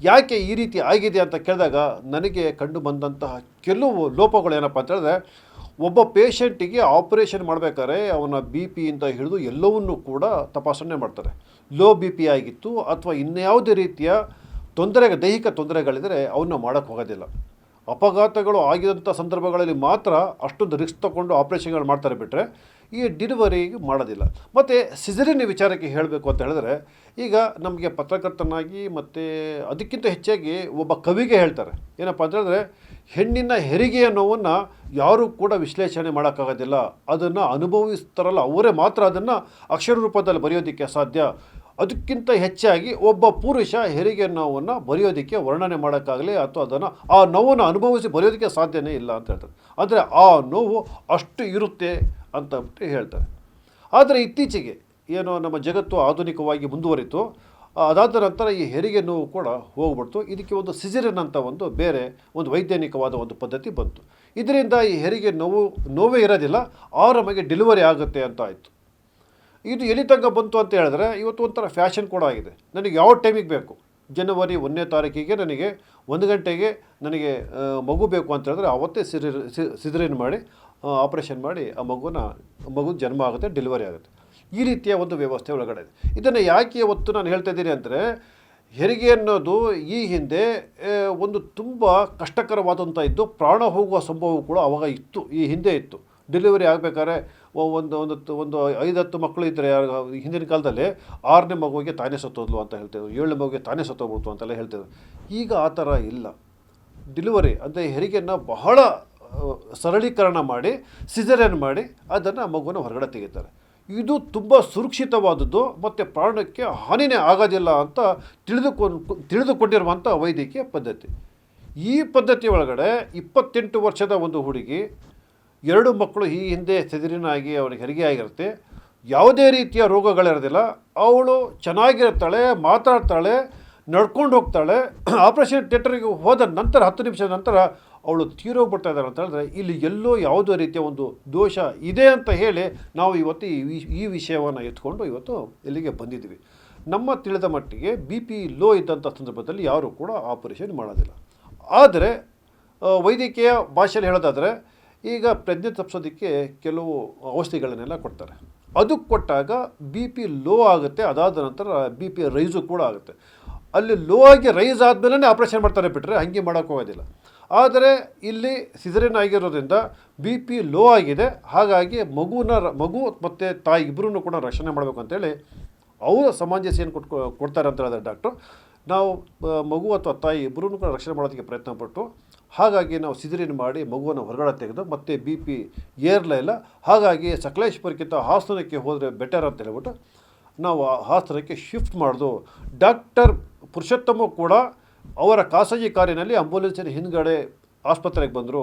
ಯಾಕೆ ಈ ರೀತಿ ಆಗಿದೆ ಅಂತ ಕೇಳಿದಾಗ ನನಗೆ ಕಂಡು ಬಂದಂತಹ ಕೆಲವು ಲೋಪಗಳು ಏನಪ್ಪ ಅಂತ ಹೇಳಿದ್ರೆ, ಒಬ್ಬ ಪೇಷಂಟಿಗೆ ಆಪರೇಷನ್ ಮಾಡಬೇಕಾದ್ರೆ ಅವನ ಬಿ ಪಿಯಿಂದ ಹಿಡಿದು ಎಲ್ಲವನ್ನೂ ಕೂಡ ತಪಾಸಣೆ ಮಾಡ್ತಾರೆ. ಲೋ ಬಿ ಪಿ ಆಗಿತ್ತು ಅಥವಾ ಇನ್ಯಾವುದೇ ರೀತಿಯ ತೊಂದರೆ, ದೈಹಿಕ ತೊಂದರೆಗಳಿದ್ದರೆ ಅವನ್ನ ಮಾಡೋಕ್ಕೆ ಹೋಗೋದಿಲ್ಲ. ಅಪಘಾತಗಳು ಆಗಿದಂಥ ಸಂದರ್ಭಗಳಲ್ಲಿ ಮಾತ್ರ ಅಷ್ಟೊಂದು ರಿಸ್ಕ್ ತಗೊಂಡು ಆಪ್ರೇಷನ್ಗಳು ಮಾಡ್ತಾರೆ ಬಿಟ್ಟರೆ ಈ ಡಿಲಿವರಿಗೆ ಮಾಡೋದಿಲ್ಲ. ಮತ್ತು ಸಿಜರಿನ ವಿಚಾರಕ್ಕೆ ಹೇಳಬೇಕು ಅಂತ ಹೇಳಿದ್ರೆ, ಈಗ ನಮಗೆ ಪತ್ರಕರ್ತನಾಗಿ ಮತ್ತು ಅದಕ್ಕಿಂತ ಹೆಚ್ಚಾಗಿ ಒಬ್ಬ ಕವಿಗೆ ಹೇಳ್ತಾರೆ. ಏನಪ್ಪ ಅಂತ ಹೇಳಿದ್ರೆ, ಹೆಣ್ಣಿನ ಹೆರಿಗೆಯ ನೋವನ್ನು ಯಾರೂ ಕೂಡ ವಿಶ್ಲೇಷಣೆ ಮಾಡೋಕ್ಕಾಗೋದಿಲ್ಲ. ಅದನ್ನು ಅನುಭವಿಸ್ತಾರಲ್ಲ, ಅವರೇ ಮಾತ್ರ ಅದನ್ನು ಅಕ್ಷರ ರೂಪದಲ್ಲಿ ಬರೆಯೋದಕ್ಕೆ ಸಾಧ್ಯ ಅದಕ್ಕಿಂತ ಹೆಚ್ಚಾಗಿ ಒಬ್ಬ ಪುರುಷ ಹೆರಿಗೆ ನೋವನ್ನು ಬರೆಯೋದಕ್ಕೆ, ವರ್ಣನೆ ಮಾಡೋಕ್ಕಾಗಲಿ ಅಥವಾ ಅದನ್ನು ಆ ನೋವನ್ನು ಅನುಭವಿಸಿ ಬರೆಯೋದಕ್ಕೆ ಸಾಧ್ಯವೇ ಇಲ್ಲ ಅಂತ ಹೇಳ್ತಾರೆ. ಅಂದರೆ ಆ ನೋವು ಅಷ್ಟು ಇರುತ್ತೆ ಅಂತ ಹೇಳ್ತಾರೆ. ಆದರೆ ಇತ್ತೀಚೆಗೆ ಏನೋ ನಮ್ಮ ಜಗತ್ತು ಆಧುನಿಕವಾಗಿ ಮುಂದುವರಿತು. ಅದಾದ ನಂತರ ಈ ಹೆರಿಗೆ ನೋವು ಕೂಡ ಹೋಗ್ಬಿಡ್ತು. ಇದಕ್ಕೆ ಒಂದು ಸಿಜರಿನ್ ಅಂತ ಒಂದು ಬೇರೆ ಒಂದು ವೈಜ್ಞಾನಿಕವಾದ ಒಂದು ಪದ್ಧತಿ ಬಂತು. ಇದರಿಂದ ಈ ಹೆರಿಗೆ ನೋವು, ನೋವೇ ಇರೋದಿಲ್ಲ, ಆರಾಮಾಗಿ ಡೆಲಿವರಿ ಆಗುತ್ತೆ ಅಂತ ಆಯಿತು. ಇದು ಎಲ್ಲಿ ತನಕ ಬಂತು ಅಂತ ಹೇಳಿದ್ರೆ ಇವತ್ತು ಒಂಥರ ಫ್ಯಾಷನ್ ಕೂಡ ಆಗಿದೆ. ನನಗೆ ಯಾವ ಟೈಮಿಗೆ ಬೇಕು? ಜನವರಿ ಒಂದನೇ ತಾರೀಕಿಗೆ ನನಗೆ, ಒಂದು ಗಂಟೆಗೆ ನನಗೆ ಮಗು ಬೇಕು ಅಂತ ಹೇಳಿದ್ರೆ ಅವತ್ತೇ ಸಿರಿ ಸಿದ್ರೇನು ಮಾಡಿ ಆಪರೇಷನ್ ಮಾಡಿ ಆ ಮಗುನ ಮಗು ಜನ್ಮ ಆಗುತ್ತೆ ಡೆಲಿವರಿ ಆಗುತ್ತೆ. ಈ ರೀತಿಯ ಒಂದು ವ್ಯವಸ್ಥೆ ಒಳಗಡೆ ಇದೆ. ಇದನ್ನು ಯಾಕೆ ಇವತ್ತು ನಾನು ಹೇಳ್ತಾ ಇದ್ದೀನಿ ಅಂದರೆ, ಹೆರಿಗೆ ಅನ್ನೋದು ಈ ಹಿಂದೆ ಒಂದು ತುಂಬ ಕಷ್ಟಕರವಾದಂಥ ಇದ್ದು, ಪ್ರಾಣ ಹೋಗುವ ಸಂಭವ ಕೂಡ ಅವಾಗ ಇತ್ತು. ಈ ಹಿಂದೆ ಇತ್ತು. ಡೆಲಿವರಿ ಆಗಬೇಕಾದ್ರೆ ಒಂದು ಒಂದು ಒಂದು ಐದು ಹತ್ತು ಮಕ್ಕಳು ಇದ್ದರೆ ಹಿಂದಿನ ಕಾಲದಲ್ಲಿ ಆರನೇ ಮಗುವಿಗೆ ತಾನೇ ಸತ್ತೋದ್ಲು ಅಂತ ಹೇಳ್ತಿದ್ರು. ಏಳನೇ ಮಗುವಿಗೆ ತಾನೇ ಸತ್ತೋಗ್ಬಿಡ್ತು ಅಂತೆಲ್ಲ ಹೇಳ್ತಿದ್ರು. ಈಗ ಆ ಥರ ಇಲ್ಲ. ಡೆಲಿವರಿ ಅಂದರೆ ಹೆರಿಗೆಯನ್ನು ಬಹಳ ಸರಳೀಕರಣ ಮಾಡಿ ಸಿಜರೇನ್ ಮಾಡಿ ಅದನ್ನು ಮಗುವನ್ನು ಹೊರಗಡೆ ತೆಗಿತಾರೆ. ಇದು ತುಂಬ ಸುರಕ್ಷಿತವಾದದ್ದು ಮತ್ತು ಪ್ರಾಣಕ್ಕೆ ಹಾನಿನೇ ಆಗೋದಿಲ್ಲ ಅಂತ ತಿಳಿದುಕೊಂಡು ತಿಳಿದುಕೊಂಡಿರುವಂಥ ವೈದ್ಯಕೀಯ ಪದ್ಧತಿ. ಈ ಪದ್ಧತಿ ಒಳಗಡೆ ಇಪ್ಪತ್ತೆಂಟು ವರ್ಷದ ಒಂದು ಹುಡುಗಿ, ಎರಡು ಮಕ್ಕಳು ಈ ಹಿಂದೆ ಸೆದಿರಿನಾಗಿ ಅವರಿಗೆ ಹೆರಿಗೆ ಆಗಿರುತ್ತೆ ಯಾವುದೇ ರೀತಿಯ ರೋಗಗಳಿರೋದಿಲ್ಲ. ಅವಳು ಚೆನ್ನಾಗಿರ್ತಾಳೆ, ಮಾತಾಡ್ತಾಳೆ, ನಡ್ಕೊಂಡು ಹೋಗ್ತಾಳೆ. ಆಪ್ರೇಷನ್ ಥಿಯೇಟರಿಗೆ ಹೋದ ನಂತರ, ಹತ್ತು ನಿಮಿಷದ ನಂತರ ಅವಳು ತೀರೋಗ್ಬಿಡ್ತಾ ಇದ್ದಾರೆ ಅಂತ ಹೇಳಿದ್ರೆ, ಇಲ್ಲಿ ಎಲ್ಲೋ ಯಾವುದೋ ರೀತಿಯ ಒಂದು ದೋಷ ಇದೆ ಅಂತ ಹೇಳಿ ನಾವು ಇವತ್ತು ಈ ವಿಷಯವನ್ನು ಎತ್ಕೊಂಡು ಇವತ್ತು ಇಲ್ಲಿಗೆ ಬಂದಿದ್ದೀವಿ. ನಮ್ಮ ತಿಳಿದ ಮಟ್ಟಿಗೆ ಬಿ ಪಿ ಲೋ ಇದ್ದಂಥ ಸಂದರ್ಭದಲ್ಲಿ ಯಾರೂ ಕೂಡ ಆಪರೇಷನ್ ಮಾಡೋದಿಲ್ಲ. ಆದರೆ ವೈದ್ಯಕೀಯ ಭಾಷೆಯಲ್ಲಿ ಹೇಳೋದಾದರೆ, ಈಗ ಪ್ರಜ್ಞೆ ತಪ್ಪಿಸೋದಕ್ಕೆ ಕೆಲವು ಔಷಧಿಗಳನ್ನೆಲ್ಲ ಕೊಡ್ತಾರೆ. ಅದು ಕೊಟ್ಟಾಗ ಬಿ ಪಿ ಲೋ ಆಗುತ್ತೆ, ಅದಾದ ನಂತರ ಬಿ ಪಿ ರೈಸು ಕೂಡ ಆಗುತ್ತೆ. ಅಲ್ಲಿ ಲೋ ಆಗಿ ರೈಸ್ ಆದಮೇಲೆ ಆಪ್ರೇಷನ್ ಮಾಡ್ತಾರೆ ಬಿಟ್ಟರೆ ಹಾಗೆ ಮಾಡೋಕ್ಕೋಗೋದಿಲ್ಲ ಆದರೆ ಇಲ್ಲಿ ಸಿಸರಿನ್ ಆಗಿರೋದ್ರಿಂದ ಬಿ ಪಿ ಲೋ ಆಗಿದೆ. ಹಾಗಾಗಿ ಮಗುನ ರ- ಮಗು ಮತ್ತು ತಾಯಿ ಇಬ್ಬರೂ ಕೂಡ ರಕ್ಷಣೆ ಮಾಡಬೇಕು ಅಂತೇಳಿ ಅವರು ಏನು ಕೊಟ್ಕೊ, ಕೊಡ್ತಾರೆ ಅಂತ ಹೇಳಿದ್ರೆ ಡಾಕ್ಟ್ರು. ನಾವು ಮಗು ಅಥವಾ ತಾಯಿ ಇಬ್ಬರೂ ಕೂಡ ರಕ್ಷಣೆ ಮಾಡೋದಕ್ಕೆ ಪ್ರಯತ್ನ ಪಟ್ಟು ಹಾಗಾಗಿ ನಾವು ಸಿದರಿನ ಮಾಡಿ ಮಗುವನ್ನು ಹೊರಗಡೆ ತೆಗೆದು ಮತ್ತೆ ಬಿ ಪಿ ಏರ್ಲೇ ಇಲ್ಲ. ಹಾಗಾಗಿ ಸಕಲೇಶ್ಪುರಕ್ಕಿಂತ ಹಾಸನಕ್ಕೆ ಹೋದರೆ ಬೆಟರ್ ಅಂತ ಹೇಳ್ಬಿಟ್ಟು ನಾವು ಆ ಹಾಸನಕ್ಕೆ ಶಿಫ್ಟ್ ಮಾಡಿದು ಡಾಕ್ಟರ್ ಪುರುಷೋತ್ತಮ ಕೂಡ ಅವರ ಖಾಸಗಿ ಕಾರಿನಲ್ಲಿ ಆಂಬ್ಯುಲೆನ್ಸಿನ ಹಿಂದ್ಗಡೆ ಆಸ್ಪತ್ರೆಗೆ ಬಂದರು.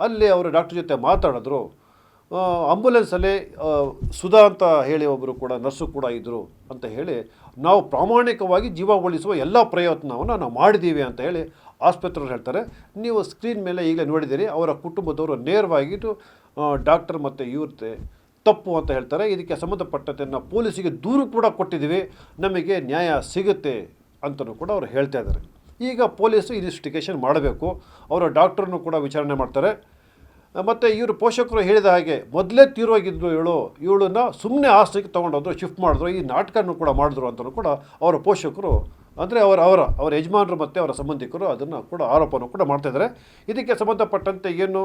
ಅಲ್ಲಿ ಅವರು ಡಾಕ್ಟರ್ ಜೊತೆ ಮಾತಾಡಿದ್ರು. ಆಂಬ್ಯುಲೆನ್ಸಲ್ಲಿ ಸುಧಾ ಅಂತ ಹೇಳಿ ಒಬ್ಬರು ಕೂಡ, ನರ್ಸು ಕೂಡ ಇದ್ದರು ಅಂತ ಹೇಳಿ, ನಾವು ಪ್ರಾಮಾಣಿಕವಾಗಿ ಜೀವ ಉಳಿಸುವ ಎಲ್ಲ ಪ್ರಯತ್ನವನ್ನು ನಾವು ಮಾಡಿದ್ದೀವಿ ಅಂತ ಹೇಳಿ ಆಸ್ಪತ್ರೆಯವ್ರು ಹೇಳ್ತಾರೆ. ನೀವು ಸ್ಕ್ರೀನ್ ಮೇಲೆ ಈಗಲೇ ನೋಡಿದ್ದೀರಿ, ಅವರ ಕುಟುಂಬದವರು ನೇರವಾಗಿಟ್ಟು ಡಾಕ್ಟರ್ ಮತ್ತು ಇವ್ರತೆ ತಪ್ಪು ಅಂತ ಹೇಳ್ತಾರೆ. ಇದಕ್ಕೆ ಸಂಬಂಧಪಟ್ಟಂತೆ ನಾವು ಪೊಲೀಸಿಗೆ ದೂರು ಕೂಡ ಕೊಟ್ಟಿದ್ದೀವಿ. ನಮಗೆ ನ್ಯಾಯ ಸಿಗುತ್ತೆ ಅಂತಲೂ ಕೂಡ ಅವರು ಹೇಳ್ತಾ ಇದ್ದಾರೆ. ಈಗ ಪೊಲೀಸು ಇನ್ವೆಸ್ಟಿಗೇಷನ್ ಮಾಡಬೇಕು. ಅವರ ಡಾಕ್ಟ್ರನ್ನು ಕೂಡ ವಿಚಾರಣೆ ಮಾಡ್ತಾರೆ. ಮತ್ತು ಇವರು ಪೋಷಕರು ಹೇಳಿದ ಹಾಗೆ ಮೊದಲೇ ತೀರೋಗಿದ್ರು ಇವಳು, ಇವಳನ್ನ ಸುಮ್ಮನೆ ಆಸ್ತಿಗೆ ತೊಗೊಂಡೋದ್ರು, ಶಿಫ್ಟ್ ಮಾಡಿದ್ರು, ಈ ನಾಟಕನೂ ಕೂಡ ಮಾಡಿದ್ರು ಅಂತಲೂ ಕೂಡ ಅವರ ಪೋಷಕರು, ಅಂದರೆ ಅವರ ಅವರ ಅವರ ಯಜಮಾನರು ಮತ್ತು ಅವರ ಸಂಬಂಧಿಕರು ಅದನ್ನು ಕೂಡ ಆರೋಪವನ್ನು ಕೂಡ ಮಾಡ್ತಾಯಿದ್ದಾರೆ ಇದಕ್ಕೆ ಸಂಬಂಧಪಟ್ಟಂತೆ ಏನು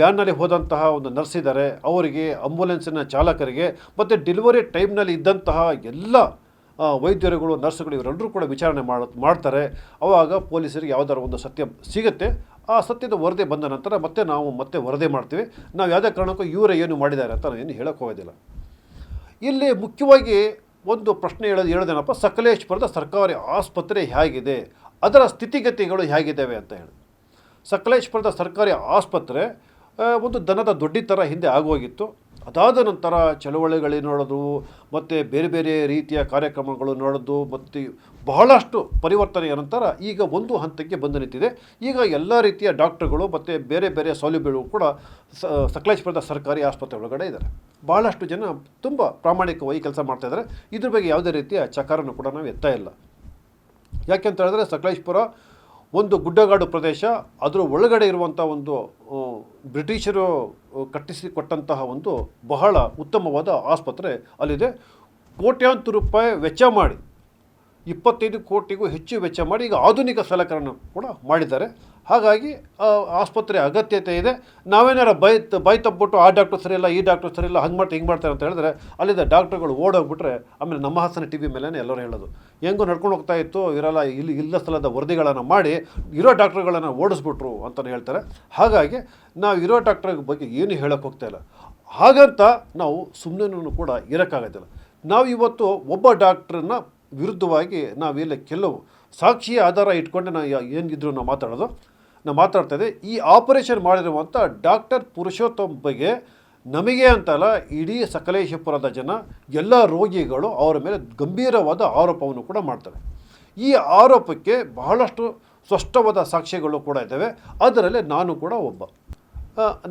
ವ್ಯಾನ್ನಲ್ಲಿ ಹೋದಂತಹ ಒಂದು ನರ್ಸ್ ಇದ್ದಾರೆ. ಅವರಿಗೆ ಆಂಬುಲೆನ್ಸಿನ ಚಾಲಕರಿಗೆ ಮತ್ತು ಡೆಲಿವರಿ ಟೈಮ್ನಲ್ಲಿ ಇದ್ದಂತಹ ಎಲ್ಲ ವೈದ್ಯರುಗಳು, ನರ್ಸ್ಗಳು ಇವರೆಲ್ಲರೂ ಕೂಡ ವಿಚಾರಣೆ ಮಾಡ, ಮಾಡ್ತಾರೆ. ಆವಾಗ ಪೊಲೀಸರಿಗೆ ಯಾವುದಾದ್ರು ಒಂದು ಸತ್ಯ ಸಿಗುತ್ತೆ. ಆ ಸತ್ಯದ ವರದಿ ಬಂದ ನಂತರ ಮತ್ತೆ ನಾವು ಮತ್ತೆ ವರದಿ ಮಾಡ್ತೀವಿ. ನಾವು ಯಾವುದೇ ಕಾರಣಕ್ಕೂ ಇವರೇ ಏನು ಮಾಡಿದ್ದಾರೆ ಅಂತ ನಾನು ಏನು ಹೇಳೋಕ್ಕೆ ಹೋಗೋದಿಲ್ಲ. ಇಲ್ಲಿ ಮುಖ್ಯವಾಗಿ ಒಂದು ಪ್ರಶ್ನೆ ಹೇಳೋದು ಹೇಳೋದೇನಪ್ಪ, ಸಕಲೇಶ್ಪುರದ ಸರ್ಕಾರಿ ಆಸ್ಪತ್ರೆ ಹೇಗಿದೆ? ಅದರ ಸ್ಥಿತಿಗತಿಗಳು ಹೇಗಿದ್ದಾವೆ ಅಂತ ಹೇಳಿ. ಸಕಲೇಶ್ಪುರದ ಸರ್ಕಾರಿ ಆಸ್ಪತ್ರೆ ಒಂದು ದನದ ದೊಡ್ಡಿ ಥರ ಹಿಂದೆ ಆಗೋಗಿತ್ತು. ಅದಾದ ನಂತರ ಚಳವಳಿಗಳು ನೋಡೋದು, ಮತ್ತು ಬೇರೆ ಬೇರೆ ರೀತಿಯ ಕಾರ್ಯಕ್ರಮಗಳು ನೋಡೋದು, ಮತ್ತು ಬಹಳಷ್ಟು ಪರಿವರ್ತನೆಯ ನಂತರ ಈಗ ಒಂದು ಹಂತಕ್ಕೆ ಬಂದು ನಿಂತಿದೆ. ಈಗ ಎಲ್ಲ ರೀತಿಯ ಡಾಕ್ಟ್ರುಗಳು ಮತ್ತು ಬೇರೆ ಬೇರೆ ಸೌಲಭ್ಯಗಳು ಕೂಡ ಸಕಲೇಶ್ಪುರದ ಸರ್ಕಾರಿ ಆಸ್ಪತ್ರೆ ಒಳಗಡೆ ಇದ್ದಾರೆ. ಭಾಳಷ್ಟು ಜನ ತುಂಬ ಪ್ರಾಮಾಣಿಕವಾಗಿ ಕೆಲಸ ಮಾಡ್ತಾಯಿದ್ದಾರೆ ಇದ್ರ ಬಗ್ಗೆ ಯಾವುದೇ ರೀತಿಯ ಚಕಾರನ್ನು ಕೂಡ ನಾವು ಎತ್ತಾ ಇಲ್ಲ. ಯಾಕೆಂತ ಹೇಳಿದ್ರೆ ಸಕಲೇಶ್ಪುರ ಒಂದು ಗುಡ್ಡಗಾಡು ಪ್ರದೇಶ, ಅದರ ಒಳಗಡೆ ಇರುವಂಥ ಒಂದು ಬ್ರಿಟಿಷರು ಕಟ್ಟಿಸಿಕೊಟ್ಟಂತಹ ಒಂದು ಬಹಳ ಉತ್ತಮವಾದ ಆಸ್ಪತ್ರೆ ಅಲ್ಲಿದೆ. ಕೋಟ್ಯಾಂತರ ರೂಪಾಯಿ ವೆಚ್ಚ ಮಾಡಿ, ಇಪ್ಪತ್ತೈದು ಕೋಟಿಗೂ ಹೆಚ್ಚು ವೆಚ್ಚ ಮಾಡಿ ಈಗ ಆಧುನಿಕ ಸಲಕರಣೆ ಕೂಡ ಮಾಡಿದ್ದಾರೆ. ಹಾಗಾಗಿ ಆಸ್ಪತ್ರೆ ಅಗತ್ಯತೆ ಇದೆ. ನಾವೇನಾರ ಬೈ ಬೈ ತಪ್ಪಿಬಿಟ್ಟು ಆ ಡಾಕ್ಟರ್ ಸರಿಯಿಲ್ಲ ಈ ಡಾಕ್ಟರ್ ಸರಿಯಿಲ್ಲ ಹಂಗೆ ಮಾಡ್ತಾರೆ ಹಿಂಗೆ ಮಾಡ್ತಾರೆ ಅಂತ ಹೇಳಿದ್ರೆ ಅಲ್ಲಿದ್ದ ಡಾಕ್ಟರ್ಗಳು ಓಡೋಗ್ಬಿಟ್ರೆ, ಆಮೇಲೆ ನಮ್ಮ ಹಾಸನ ಟಿ ವಿ ಮೇಲೇ ಎಲ್ಲರೂ ಹೇಳೋದು. ಹೆಂಗೋ ನಡ್ಕೊಂಡು ಹೋಗ್ತಾ ಇತ್ತು, ಇರಲ್ಲ, ಇಲ್ಲಿ ಇಲ್ಲ ಸ್ಥಳದ ವರದಿಗಳನ್ನು ಮಾಡಿ, ಇರೋ ಡಾಕ್ಟರ್ಗಳನ್ನು ಓಡಿಸ್ಬಿಟ್ರು ಅಂತಲೇ ಹೇಳ್ತಾರೆ. ಹಾಗಾಗಿ, ನಾವು ಇರೋ ಡಾಕ್ಟರ್ ಬಗ್ಗೆ ಏನು ಹೇಳೋಕ್ಕೆ ಹೋಗ್ತಾ ಇಲ್ಲ. ಹಾಗಂತ ನಾವು ಸುಮ್ಮನೆ ಕೂಡ ಇರೋಕ್ಕಾಗೋದಿಲ್ಲ. ನಾವು ಇವತ್ತು ಒಬ್ಬ ಡಾಕ್ಟ್ರನ್ನ ವಿರುದ್ಧವಾಗಿ ನಾವೆಲ್ಲ ಕೆಲವು ಸಾಕ್ಷಿಯ ಆಧಾರ ಇಟ್ಕೊಂಡೆ ನಾವು ಏನಿದ್ರು ನಾವು ಮಾತಾಡೋದು. ನಾವು ಮಾತಾಡ್ತಾ ಇದ್ದೆ, ಈ ಆಪರೇಷನ್ ಮಾಡಿರುವಂಥ ಡಾಕ್ಟರ್ ಪುರುಷೋತ್ತಮ್ ಬಗ್ಗೆ ನಮಗೆ ಅಂತಲ್ಲ ಇಡೀ ಸಕಲೇಶಪುರದ ಜನ ಎಲ್ಲ ರೋಗಿಗಳು ಅವರ ಮೇಲೆ ಗಂಭೀರವಾದ ಆರೋಪವನ್ನು ಕೂಡ ಮಾಡ್ತಾರೆ ಈ ಆರೋಪಕ್ಕೆ ಬಹಳಷ್ಟು ಸ್ಪಷ್ಟವಾದ ಸಾಕ್ಷ್ಯಗಳು ಕೂಡ ಇದ್ದಾವೆ. ಅದರಲ್ಲಿ ನಾನು ಕೂಡ ಒಬ್ಬ.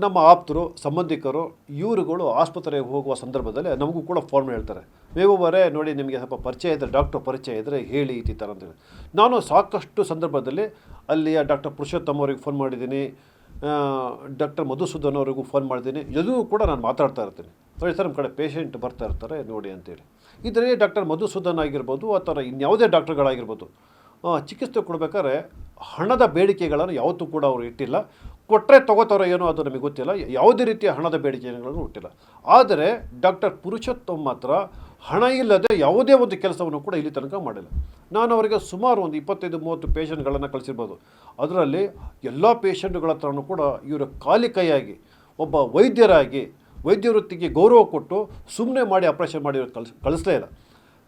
ನಮ್ಮ ಆಪ್ತರು, ಸಂಬಂಧಿಕರು, ಇವರುಗಳು ಆಸ್ಪತ್ರೆಗೆ ಹೋಗುವ ಸಂದರ್ಭದಲ್ಲಿ ನಮಗೂ ಕೂಡ ಫೋನ್ ಹೇಳ್ತಾರೆ. ಮೇವರೇ ನೋಡಿ ನಿಮಗೆ ಸ್ವಲ್ಪ ಪರಿಚಯ ಇದ್ದರೆ ಡಾಕ್ಟರ್ ಪರಿಚಯ ಇದ್ದರೆ ಹೇಳಿ ಈ ಥರ ಅಂತೇಳಿ. ನಾನು ಸಾಕಷ್ಟು ಸಂದರ್ಭದಲ್ಲಿ ಅಲ್ಲಿಯ ಡಾಕ್ಟರ್ ಪುರುಷೋತ್ತಮ್ ಅವರಿಗೆ ಫೋನ್ ಮಾಡಿದ್ದೀನಿ ಡಾಕ್ಟರ್ ಮಧುಸೂದನ್ ಅವರಿಗೂ ಫೋನ್ ಮಾಡಿದ್ದೀನಿ ಎಲ್ಲೂ ಕೂಡ ನಾನು ಮಾತಾಡ್ತಾ ಇರ್ತೀನಿ. ನೋಡಿ ಸರ್ ನಮ್ಮ ಕಡೆ ಪೇಷಂಟ್ ಬರ್ತಾ ಇರ್ತಾರೆ, ನೋಡಿ ಅಂತೇಳಿ. ಇದರಲ್ಲಿ ಡಾಕ್ಟರ್ ಮಧುಸೂದನ್ ಆಗಿರ್ಬೋದು ಅಥವಾ ಇನ್ಯಾವುದೇ ಡಾಕ್ಟರ್ಗಳಾಗಿರ್ಬೋದು ಚಿಕಿತ್ಸೆ ಕೊಡಬೇಕಾದ್ರೆ ಹಣದ ಬೇಡಿಕೆಗಳನ್ನು ಯಾವತ್ತೂ ಕೂಡ ಅವರು ಇಟ್ಟಿಲ್ಲ. ಕೊಟ್ಟರೆ ತಗೋತಾರೋ ಏನೋ ಅದು ನಮಗೆ ಗೊತ್ತಿಲ್ಲ. ಯಾವುದೇ ರೀತಿಯ ಹಣದ ಬೇಡಿಕೆಗಳನ್ನು ಹುಟ್ಟಿಲ್ಲ. ಆದರೆ ಡಾಕ್ಟರ್ ಪುರುಷೋತ್ತಮ್ ಮಾತ್ರ ಹಣ ಇಲ್ಲದೆ ಯಾವುದೇ ಒಂದು ಕೆಲಸವನ್ನು ಕೂಡ ಇಲ್ಲಿ ತನಕ ಮಾಡಿಲ್ಲ. ನಾನು ಅವರಿಗೆ ಸುಮಾರು ಒಂದು ಇಪ್ಪತ್ತೈದು, ಮೂವತ್ತು ಪೇಷಂಟ್ಗಳನ್ನು ಕಳಿಸಿರ್ಬೋದು. ಅದರಲ್ಲಿ ಎಲ್ಲ ಪೇಷಂಟ್ಗಳ ಹತ್ರನೂ ಕೂಡ ಇವರು ಖಾಲಿ ಕೈಯಾಗಿ ಒಬ್ಬ ವೈದ್ಯರಾಗಿ ವೈದ್ಯ ವೃತ್ತಿಗೆ ಗೌರವ ಕೊಟ್ಟು ಸುಮ್ಮನೆ ಮಾಡಿ ಆಪ್ರೇಷನ್ ಮಾಡಿ ಕಳಿಸ್, ಕಳಿಸ್ಲೇ ಇಲ್ಲ.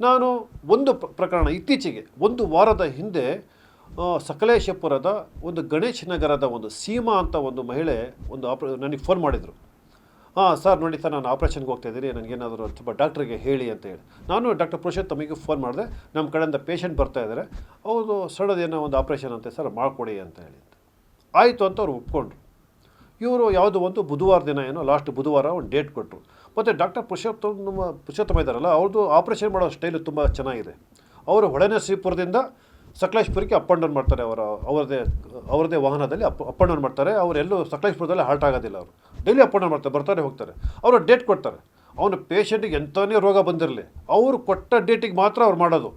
ನಾನು ಒಂದು ಪ್ರ- ಪ್ರಕರಣ ಇತ್ತೀಚೆಗೆ, ಒಂದು ವಾರದ ಹಿಂದೆ ಸಕಲೇಶಪುರದ ಒಂದು ಗಣೇಶ್ ನಗರದ ಒಂದು ಸೀಮಾ ಅಂತ ಒಂದು ಮಹಿಳೆ ಒಂದು ಆಪ್ರ, ನನಗೆ ಫೋನ್ ಮಾಡಿದರು. ಹಾಂ ಸರ್, ನೋಡಿ ಸರ್, ನಾನು ಆಪ್ರೇಷನ್ಗೆ ಹೋಗ್ತಾ ಇದ್ದೀನಿ. ನನಗೇನಾದರೂ ಸ್ವಲ್ಪ ಡಾಕ್ಟ್ರಿಗೆ ಹೇಳಿ ಅಂತ ಹೇಳಿ. ನಾನು ಡಾಕ್ಟರ್ ಪುರುಷೋತ್ತಮಿಗೆ ಫೋನ್ ಮಾಡಿದೆ. ನಮ್ಮ ಕಡೆಯಿಂದ ಪೇಷಂಟ್ ಬರ್ತಾ ಇದ್ದಾರೆ. ಅವರು ಸಡದ ಒಂದು ಆಪ್ರೇಷನ್ ಅಂತೆ ಸರ್, ಮಾಡಿಕೊಡಿ ಅಂತ ಹೇಳಿ ಆಯಿತು ಅಂತ ಅವ್ರು ಒಪ್ಕೊಂಡ್ರು. ಇವರು ಯಾವುದೋ ಒಂದು ಬುಧವಾರ ದಿನ ಏನೋ ಲಾಸ್ಟ್ ಬುಧವಾರ ಒಂದು ಡೇಟ್ ಕೊಟ್ಟರು ಮತ್ತು ಡಾಕ್ಟರ್ ಪುರುಷೋತ್ತಮ ಪುರುಷೋತ್ತಮ ಇದ್ದಾರಲ್ಲ, ಅವ್ರದ್ದು ಆಪ್ರೇಷನ್ ಮಾಡೋ ಸ್ಟೈಲು ತುಂಬ ಚೆನ್ನಾಗಿದೆ. ಅವರು ಹೊಳೆನರಸೀಪುರದಿಂದ ಸಕಲೇಶ್ಪುರಕ್ಕೆ ಅಪ್ ಡೌನ್ ಮಾಡ್ತಾರೆ ಅವರ, ಅವರದೇ ಅವರದೇ ವಾಹನದಲ್ಲಿ ಅಪ್ ಅಪ್ ಆ್ಯಂಡ್ ಡೌನ್ ಮಾಡ್ತಾರೆ. ಅವರೆಲ್ಲೂ ಸಕಲೇಶ್ಪುರದಲ್ಲಿ ಹಾಲ್ಟ್ ಆಗೋದಿಲ್ಲ ಅವರು. ಡೈಲಿ ಅಪ್ ಆ್ಯಂಡ್ ಡೌನ್ ಮಾಡ್ತಾರೆ ಬರ್ತಾರೆ ಹೋಗ್ತಾರೆ. ಅವರು ಡೇಟ್ ಕೊಡ್ತಾರೆ. ಅವನು ಪೇಷಂಟಿಗೆ ಎಂಥನೇ ರೋಗ ಬಂದಿರಲಿ, ಅವರು ಕೊಟ್ಟ ಡೇಟಿಗೆ ಮಾತ್ರ ಅವ್ರು ಮಾಡೋದು.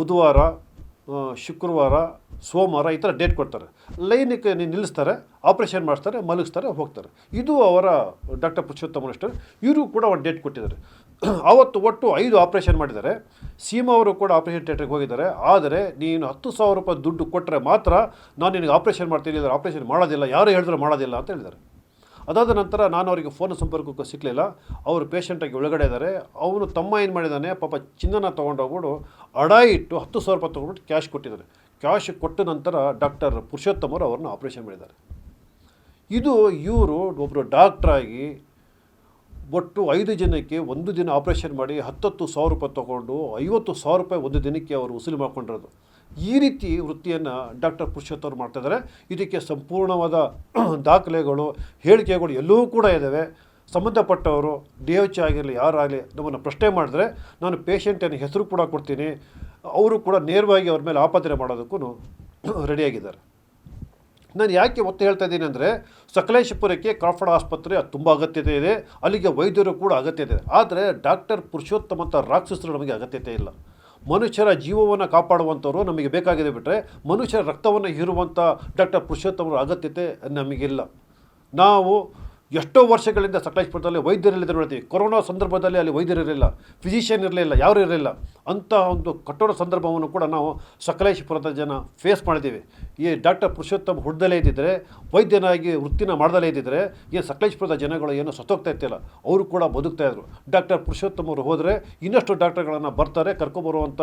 ಬುಧವಾರ ಶುಕ್ರವಾರ, ಸೋಮವಾರ ಈ ಥರ ಡೇಟ್ ಕೊಡ್ತಾರೆ. ಲೈನಿಗೆ ನಿಲ್ಲಿಸ್ತಾರೆ ಆಪ್ರೇಷನ್ ಮಾಡಿಸ್ತಾರೆ, ಮಲಗಿಸ್ತಾರೆ, ಹೋಗ್ತಾರೆ. ಇದು ಅವರ ಡಾಕ್ಟರ್ ಪುರುಷೋತ್ತಮ ಇವರು ಕೂಡ ಒಂದು ಡೇಟ್ ಕೊಟ್ಟಿದ್ದಾರೆ. ಅವತ್ತು ಒಟ್ಟು ಐದು ಆಪ್ರೇಷನ್ ಮಾಡಿದ್ದಾರೆ. ಸೀಮಾ ಅವರು ಕೂಡ ಆಪರೇಷನ್ ಥಿಯೇಟ್ರಿಗೆ ಹೋಗಿದ್ದಾರೆ. ಆದರೆ ನೀನು ಹತ್ತು ಸಾವಿರ ರೂಪಾಯಿ ದುಡ್ಡು ಕೊಟ್ಟರೆ ಮಾತ್ರ ನಾನು ನಿನಗೆ ಆಪ್ರೇಷನ್ ಮಾಡ್ತೀನಿ ಇದ್ದಾರೆ ಆಪ್ರೇಷನ್ ಮಾಡೋದಿಲ್ಲ. ಯಾರು ಹೇಳಿದ್ರು ಮಾಡೋದಿಲ್ಲ ಅಂತ ಹೇಳಿದ್ದಾರೆ. ಅದಾದ ನಂತರ ನಾನು ಅವರಿಗೆ ಫೋನ್ ಸಂಪರ್ಕಕ್ಕೂ ಸಿಕ್ಕಲಿಲ್ಲ ಅವರು ಪೇಷಂಟಾಗಿ ಒಳಗಡೆ ಇದ್ದಾರೆ. ಅವನು ತಮ್ಮ ಏನು ಮಾಡಿದ್ದಾನೆ, ಪಾಪ ಚಿನ್ನನ ತೊಗೊಂಡೋಗ್ಬಿಟ್ಟು ಅಡ ಇಟ್ಟು ಹತ್ತು ಸಾವಿರ ರೂಪಾಯಿ ತೊಗೊಂಡ್ಬಿಟ್ಟು ಕ್ಯಾಶ್ ಕೊಟ್ಟಿದ್ದಾರೆ. ಕ್ಯಾಶ್ ಕೊಟ್ಟ ನಂತರ ಡಾಕ್ಟರ್ ಪುರುಷೋತ್ತಮರು ಅವ್ರನ್ನ ಆಪ್ರೇಷನ್ ಮಾಡಿದ್ದಾರೆ. ಇದು ಇವರು ಒಬ್ಬರು ಡಾಕ್ಟ್ರಾಗಿ ಒಟ್ಟು ಐದು ಜನಕ್ಕೆ ಒಂದು ದಿನ ಆಪ್ರೇಷನ್ ಮಾಡಿ ಹತ್ತತ್ತು ಸಾವಿರ ರೂಪಾಯಿ ತೊಗೊಂಡು ಐವತ್ತು ಸಾವಿರ ರೂಪಾಯಿ ಒಂದು ದಿನಕ್ಕೆ ಅವರು ವಸೂಲಿ ಮಾಡ್ಕೊಂಡಿರೋದು. ಈ ರೀತಿ ವೃತ್ತಿಯನ್ನು ಡಾಕ್ಟರ್ ಪುರುಷೋತ್ತವರು ಮಾಡ್ತಾಯಿದ್ದಾರೆ ಇದಕ್ಕೆ ಸಂಪೂರ್ಣವಾದ ದಾಖಲೆಗಳು, ಹೇಳಿಕೆಗಳು ಎಲ್ಲವೂ ಕೂಡ ಇದ್ದಾವೆ ಸಂಬಂಧಪಟ್ಟವರು, ಡಿ ಎಚ್ ಆಗಿರಲಿ ಯಾರಾಗಲಿ ನಮ್ಮನ್ನು ಪ್ರಶ್ನೆ ಮಾಡಿದ್ರೆ ನಾನು ಪೇಷೆಂಟನ್ನು ಹೆಸರು ಕೂಡ ಕೊಡ್ತೀನಿ. ಅವರು ಕೂಡ ನೇರವಾಗಿ ಅವ್ರ ಮೇಲೆ ಆಪಾದನೆ ಮಾಡೋದಕ್ಕೂ ರೆಡಿಯಾಗಿದ್ದಾರೆ ನಾನು ಯಾಕೆ ಒತ್ತು ಹೇಳ್ತಾ ಇದ್ದೀನಿ ಅಂದರೆ, ಸಕಲೇಶಪುರಕ್ಕೆ ಕ್ರಾಫರ್ಡ್ ಆಸ್ಪತ್ರೆ ತುಂಬ ಅಗತ್ಯತೆ ಇದೆ, ಅಲ್ಲಿಗೆ ವೈದ್ಯರು ಕೂಡ ಅಗತ್ಯತೆ ಇದೆ. ಆದರೆ ಡಾಕ್ಟರ್ ಪುರುಷೋತ್ತಮ ಅಂತ ರಾಕ್ಷಸರು ನಮಗೆ ಅಗತ್ಯತೆ ಇಲ್ಲ. ಮನುಷ್ಯರ ಜೀವವನ್ನು ಕಾಪಾಡುವಂಥವ್ರು ನಮಗೆ ಬೇಕಾಗಿದೆ ಬಿಟ್ಟರೆ ಮನುಷ್ಯರ ರಕ್ತವನ್ನು ಹೀರುವಂಥ ಡಾಕ್ಟರ್ ಪುರುಷೋತ್ತಮರ ಅಗತ್ಯತೆ ನಮಗಿಲ್ಲ. ನಾವು ಎಷ್ಟೋ ವರ್ಷಗಳಿಂದ ಸಕಲೇಶ್ಪುರದಲ್ಲಿ ವೈದ್ಯರಿಲ್ಲದೆ ನೋಡ್ತೀವಿ. ಕೊರೋನಾ ಸಂದರ್ಭದಲ್ಲಿ ಅಲ್ಲಿ ವೈದ್ಯರಿರಲಿಲ್ಲ ಫಿಸಿಷಿಯನ್ ಇರಲಿಲ್ಲ, ಯಾರು ಇರಲಿಲ್ಲ. ಅಂತಹ ಒಂದು ಕಠೋರ ಸಂದರ್ಭವನ್ನು ಕೂಡ ನಾವು ಸಕಲೇಶ್ಪುರದ ಜನ ಫೇಸ್ ಮಾಡಿದ್ದೀವಿ ಈ ಡಾಕ್ಟರ್ ಪುರುಷೋತ್ತಮ್ ಹುಡ್ದಲೇ ಇದ್ದಿದ್ದರೆ ವೈದ್ಯನಾಗಿ ವೃತ್ತಿನ ಮಾಡ್ದಲೇ ಇದ್ದಿದ್ದರೆ ಏನು ಸಕಲೇಶ್ಪುರದ ಜನಗಳು ಏನೋ ಸತ್ತೋಗ್ತಾ ಇರ್ತಿಲ್ಲ. ಅವರು ಕೂಡ ಬದುಕ್ತಾ ಇದ್ರು. ಡಾಕ್ಟರ್ ಪುರುಷೋತ್ತಮ್ ಅವರು ಹೋದರೆ ಇನ್ನಷ್ಟು ಡಾಕ್ಟರ್ಗಳನ್ನು ಬರ್ತಾರೆ ಕರ್ಕೊಬರುವಂಥ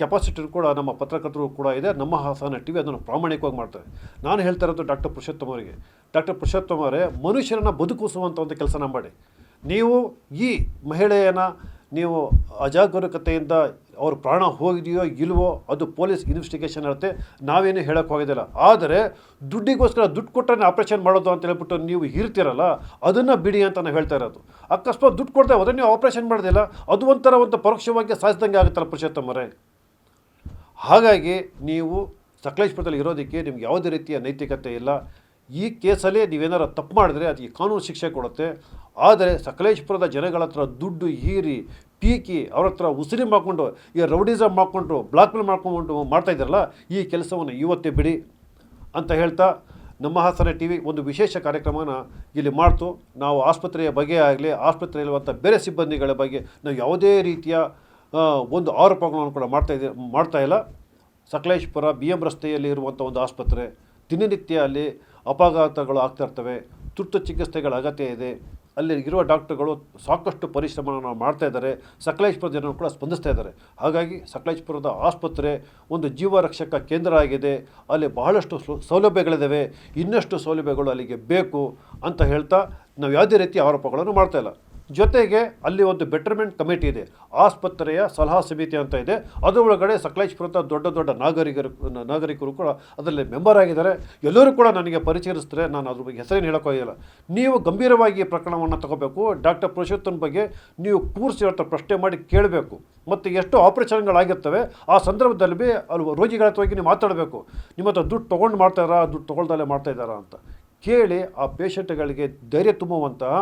ಕೆಪಾಸಿಟಿ ಕೂಡ ನಮ್ಮ ಪತ್ರಕರ್ತರು ಕೂಡ ಇದೆ. ನಮ್ಮ ಹಾಸನ ಟಿ ವಿ ಅದನ್ನು ಪ್ರಾಮಾಣಿಕವಾಗಿ ಮಾಡ್ತಾರೆ. ನಾನು ಹೇಳ್ತಾ ಇರೋದು ಡಾಕ್ಟರ್ ಪುರುಷೋತ್ತಮ್ ಅವರಿಗೆ. ಡಾಕ್ಟರ್ ಪುರುಷೋತ್ತಮ್ ಅವರೇ, ಮನುಷ್ಯರನ್ನು ಬದುಕಿಸುವಂಥ ಒಂದು ಕೆಲಸನ ಮಾಡಿ. ನೀವು ಈ ಮಹಿಳೆಯನ್ನು ನೀವು ಅಜಾಗರೂಕತೆಯಿಂದ ಅವ್ರ ಪ್ರಾಣ ಹೋಗಿದೆಯೋ ಇಲ್ವೋ ಅದು ಪೊಲೀಸ್ ಇನ್ವೆಸ್ಟಿಗೇಷನ್ ಇರುತ್ತೆ ನಾವೇನು ಹೇಳೋಕ್ಕೆ ಹೋಗೋದಿಲ್ಲ. ಆದರೆ ದುಡ್ಡಿಗೋಸ್ಕರ ದುಡ್ಡು ಕೊಟ್ಟರೆ ಆಪ್ರೇಷನ್ ಮಾಡೋದು ಅಂತ ಹೇಳ್ಬಿಟ್ಟು ನೀವು ಇರ್ತೀರಲ್ಲ, ಅದನ್ನು ಬಿಡಿ ಅಂತ ನಾನು ಹೇಳ್ತಾ ಇರೋದು. ಅಕಸ್ಮಾತ್ ದುಡ್ಡು ಕೊಡ್ತಾ ಅದನ್ನು ನೀವು ಆಪ್ರೇಷನ್ ಮಾಡೋದಿಲ್ಲ, ಅದು ಒಂಥರ ಒಂದು ಪರೋಕ್ಷವಾಗಿ ಸಾಧಿಸಿದಂಗೆ ಆಗುತ್ತಲ್ಲ ಪುರುಷೋತ್ತಮರೇ ಹಾಗಾಗಿ ನೀವು ಸಕಲೇಶ್ಪುರದಲ್ಲಿ ಇರೋದಕ್ಕೆ ನಿಮ್ಗೆ ಯಾವುದೇ ರೀತಿಯ ನೈತಿಕತೆ ಇಲ್ಲ. ಈ ಕೇಸಲ್ಲಿ ನೀವೇನಾರು ತಪ್ಪು ಮಾಡಿದ್ರೆ ಅದಕ್ಕೆ ಕಾನೂನು ಶಿಕ್ಷೆ ಕೊಡುತ್ತೆ. ಆದರೆ ಸಕಲೇಶ್ಪುರದ ಜನಗಳ ಹತ್ರ ದುಡ್ಡು ಹೀರಿ ಪೀಕಿ ಅವ್ರ ಹತ್ರ ಉಸಿರಿ ಮಾಡಿಕೊಂಡು ಈ ರೌಡಿಸಮ್ ಮಾಡಿಕೊಂಡು ಬ್ಲಾಕ್ ಮೇಲ್ ಮಾಡ್ಕೊಂಡು ಮಾಡ್ತಾ ಇದ್ದಾರಲ್ಲ, ಈ ಕೆಲಸವನ್ನು ಇವತ್ತೇ ಬಿಡಿ ಅಂತ ಹೇಳ್ತಾ ನಮ್ಮ ಹಾಸನ ಟಿ ವಿ ಒಂದು ವಿಶೇಷ ಕಾರ್ಯಕ್ರಮನ ಇಲ್ಲಿ ಮಾಡ್ತು. ನಾವು ಆಸ್ಪತ್ರೆಯ ಬಗ್ಗೆ ಆಗಲಿ ಆಸ್ಪತ್ರೆಯಲ್ಲಿರುವಂಥ ಬೇರೆ ಸಿಬ್ಬಂದಿಗಳ ಬಗ್ಗೆ ನಾವು ಯಾವುದೇ ರೀತಿಯ ಒಂದು ಆರೋಪಗಳನ್ನು ಕೂಡ ಮಾಡ್ತಾ ಇದೆ, ಮಾಡ್ತಾ ಇಲ್ಲ. ಸಕಲೇಶ್ಪುರ ಬಿ ಎಂ ರಸ್ತೆಯಲ್ಲಿ ಇರುವಂಥ ಒಂದು ಆಸ್ಪತ್ರೆ, ದಿನನಿತ್ಯ ಅಲ್ಲಿ ಅಪಘಾತಗಳು ಆಗ್ತಾ ಇರ್ತವೆ, ತುರ್ತು ಚಿಕಿತ್ಸೆಗಳ ಅಗತ್ಯ ಇದೆ. ಅಲ್ಲಿ ಇರುವ ಡಾಕ್ಟರ್ಗಳು ಸಾಕಷ್ಟು ಪರಿಶ್ರಮವನ್ನು ಮಾಡ್ತಾ ಇದ್ದಾರೆ. ಸಕಲೇಶ್ಪುರ ಜನರು ಕೂಡ ಸ್ಪಂದಿಸ್ತಾ ಇದ್ದಾರೆ. ಹಾಗಾಗಿ ಸಕಲೇಶ್ಪುರದ ಆಸ್ಪತ್ರೆ ಒಂದು ಜೀವ ರಕ್ಷಕ ಕೇಂದ್ರ ಆಗಿದೆ. ಅಲ್ಲಿ ಬಹಳಷ್ಟು ಸೌಲಭ್ಯಗಳಿದ್ದಾವೆ ಇನ್ನಷ್ಟು ಸೌಲಭ್ಯಗಳು ಅಲ್ಲಿಗೆ ಬೇಕು ಅಂತ ಹೇಳ್ತಾ ನಾವು ಯಾವುದೇ ರೀತಿಯ ಆರೋಪಗಳನ್ನು ಮಾಡ್ತಾ ಇಲ್ಲ. ಜೊತೆಗೆ ಅಲ್ಲಿ ಒಂದು ಬೆಟರ್ಮೆಂಟ್ ಕಮಿಟಿ ಇದೆ. ಆಸ್ಪತ್ರೆಯ ಸಲಹಾ ಸಮಿತಿ ಅಂತ ಇದೆ. ಅದರೊಳಗಡೆ ಸಕಲೇಶ್ಪುರದ ದೊಡ್ಡ ದೊಡ್ಡ ನಾಗರಿಕರು ನಾಗರಿಕರು ಕೂಡ ಅದರಲ್ಲಿ ಮೆಂಬರ್ ಆಗಿದ್ದಾರೆ. ಎಲ್ಲರೂ ಕೂಡ ನನಗೆ ಪರಿಚಯಿಸ್ತಾರೆ. ನಾನು ಅದ್ರ ಬಗ್ಗೆ ಹೆಸರೇನು ಹೇಳೋಕ್ಕಾಗಿಲ್ಲ ನೀವು ಗಂಭೀರವಾಗಿ ಪ್ರಕರಣವನ್ನು ತಗೋಬೇಕು. ಡಾಕ್ಟರ್ ಪುರುಷೋತ್ತಮ್ ಬಗ್ಗೆ ನೀವು ಕೂರಿಸಿ ಹತ್ರ ಪ್ರಶ್ನೆ ಮಾಡಿ ಕೇಳಬೇಕು. ಮತ್ತು ಎಷ್ಟು ಆಪರೇಷನ್ಗಳಾಗಿರ್ತವೆ. ಆ ಸಂದರ್ಭದಲ್ಲಿ ಬಿ ಅಲ್ಲಿ ರೋಗಿಗಳ ಹತ್ರ ಹೋಗಿ ನೀವು ಮಾತಾಡಬೇಕು. ನಿಮ್ಮ ಹತ್ರ ದುಡ್ಡು ತೊಗೊಂಡು ಮಾಡ್ತಾಯಿದ್ದಾರಾ ದುಡ್ಡು ತೊಗೊಳ್ದಲ್ಲೇ ಮಾಡ್ತಾ ಇದ್ದಾರಾ ಅಂತ. ಕೇಳಿ ಆ ಪೇಷಂಟ್ಗಳಿಗೆ ಧೈರ್ಯ ತುಂಬುವಂತಹ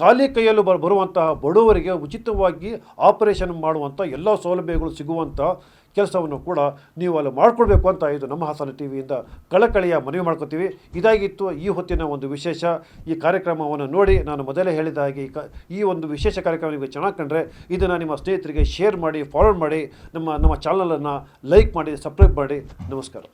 ಖಾಲಿ ಕೈಯಲ್ಲೂ ಬರ್ ಬರುವಂತಹ ಬಡವರಿಗೆ ಉಚಿತವಾಗಿ ಆಪರೇಷನ್ ಮಾಡುವಂಥ ಎಲ್ಲ ಸೌಲಭ್ಯಗಳು ಸಿಗುವಂಥ ಕೆಲಸವನ್ನು ಕೂಡ ನೀವು ಅಲ್ಲಿ ಮಾಡಿಕೊಡ್ಬೇಕು ಅಂತ ಇದು ನಮ್ಮ ಹಾಸನ ಟಿ ವಿಯಿಂದ ಕಳಕಳಿಯ ಮನವಿ ಮಾಡ್ಕೊತೀವಿ. ಇದಾಗಿತ್ತು ಈ ಹೊತ್ತಿನ ಒಂದು ವಿಶೇಷ. ಈ ಕಾರ್ಯಕ್ರಮವನ್ನು ನೋಡಿ ನಾನು ಮೊದಲೇ ಹೇಳಿದ ಹಾಗೆ ಈ ಒಂದು ವಿಶೇಷ ಕಾರ್ಯಕ್ರಮ ನಿಮಗೆ ಚೆನ್ನಾಗಿ ಕಂಡ್ರೆ ಇದನ್ನು ನಿಮ್ಮ ಸ್ನೇಹಿತರಿಗೆ ಶೇರ್ ಮಾಡಿ ಫಾರ್ವರ್ಡ್ ಮಾಡಿ, ನಮ್ಮ ನಮ್ಮ ಚಾನಲನ್ನು ಲೈಕ್ ಮಾಡಿ ಸಬ್ಸ್ಕ್ರೈಬ್ ಮಾಡಿ. ನಮಸ್ಕಾರ.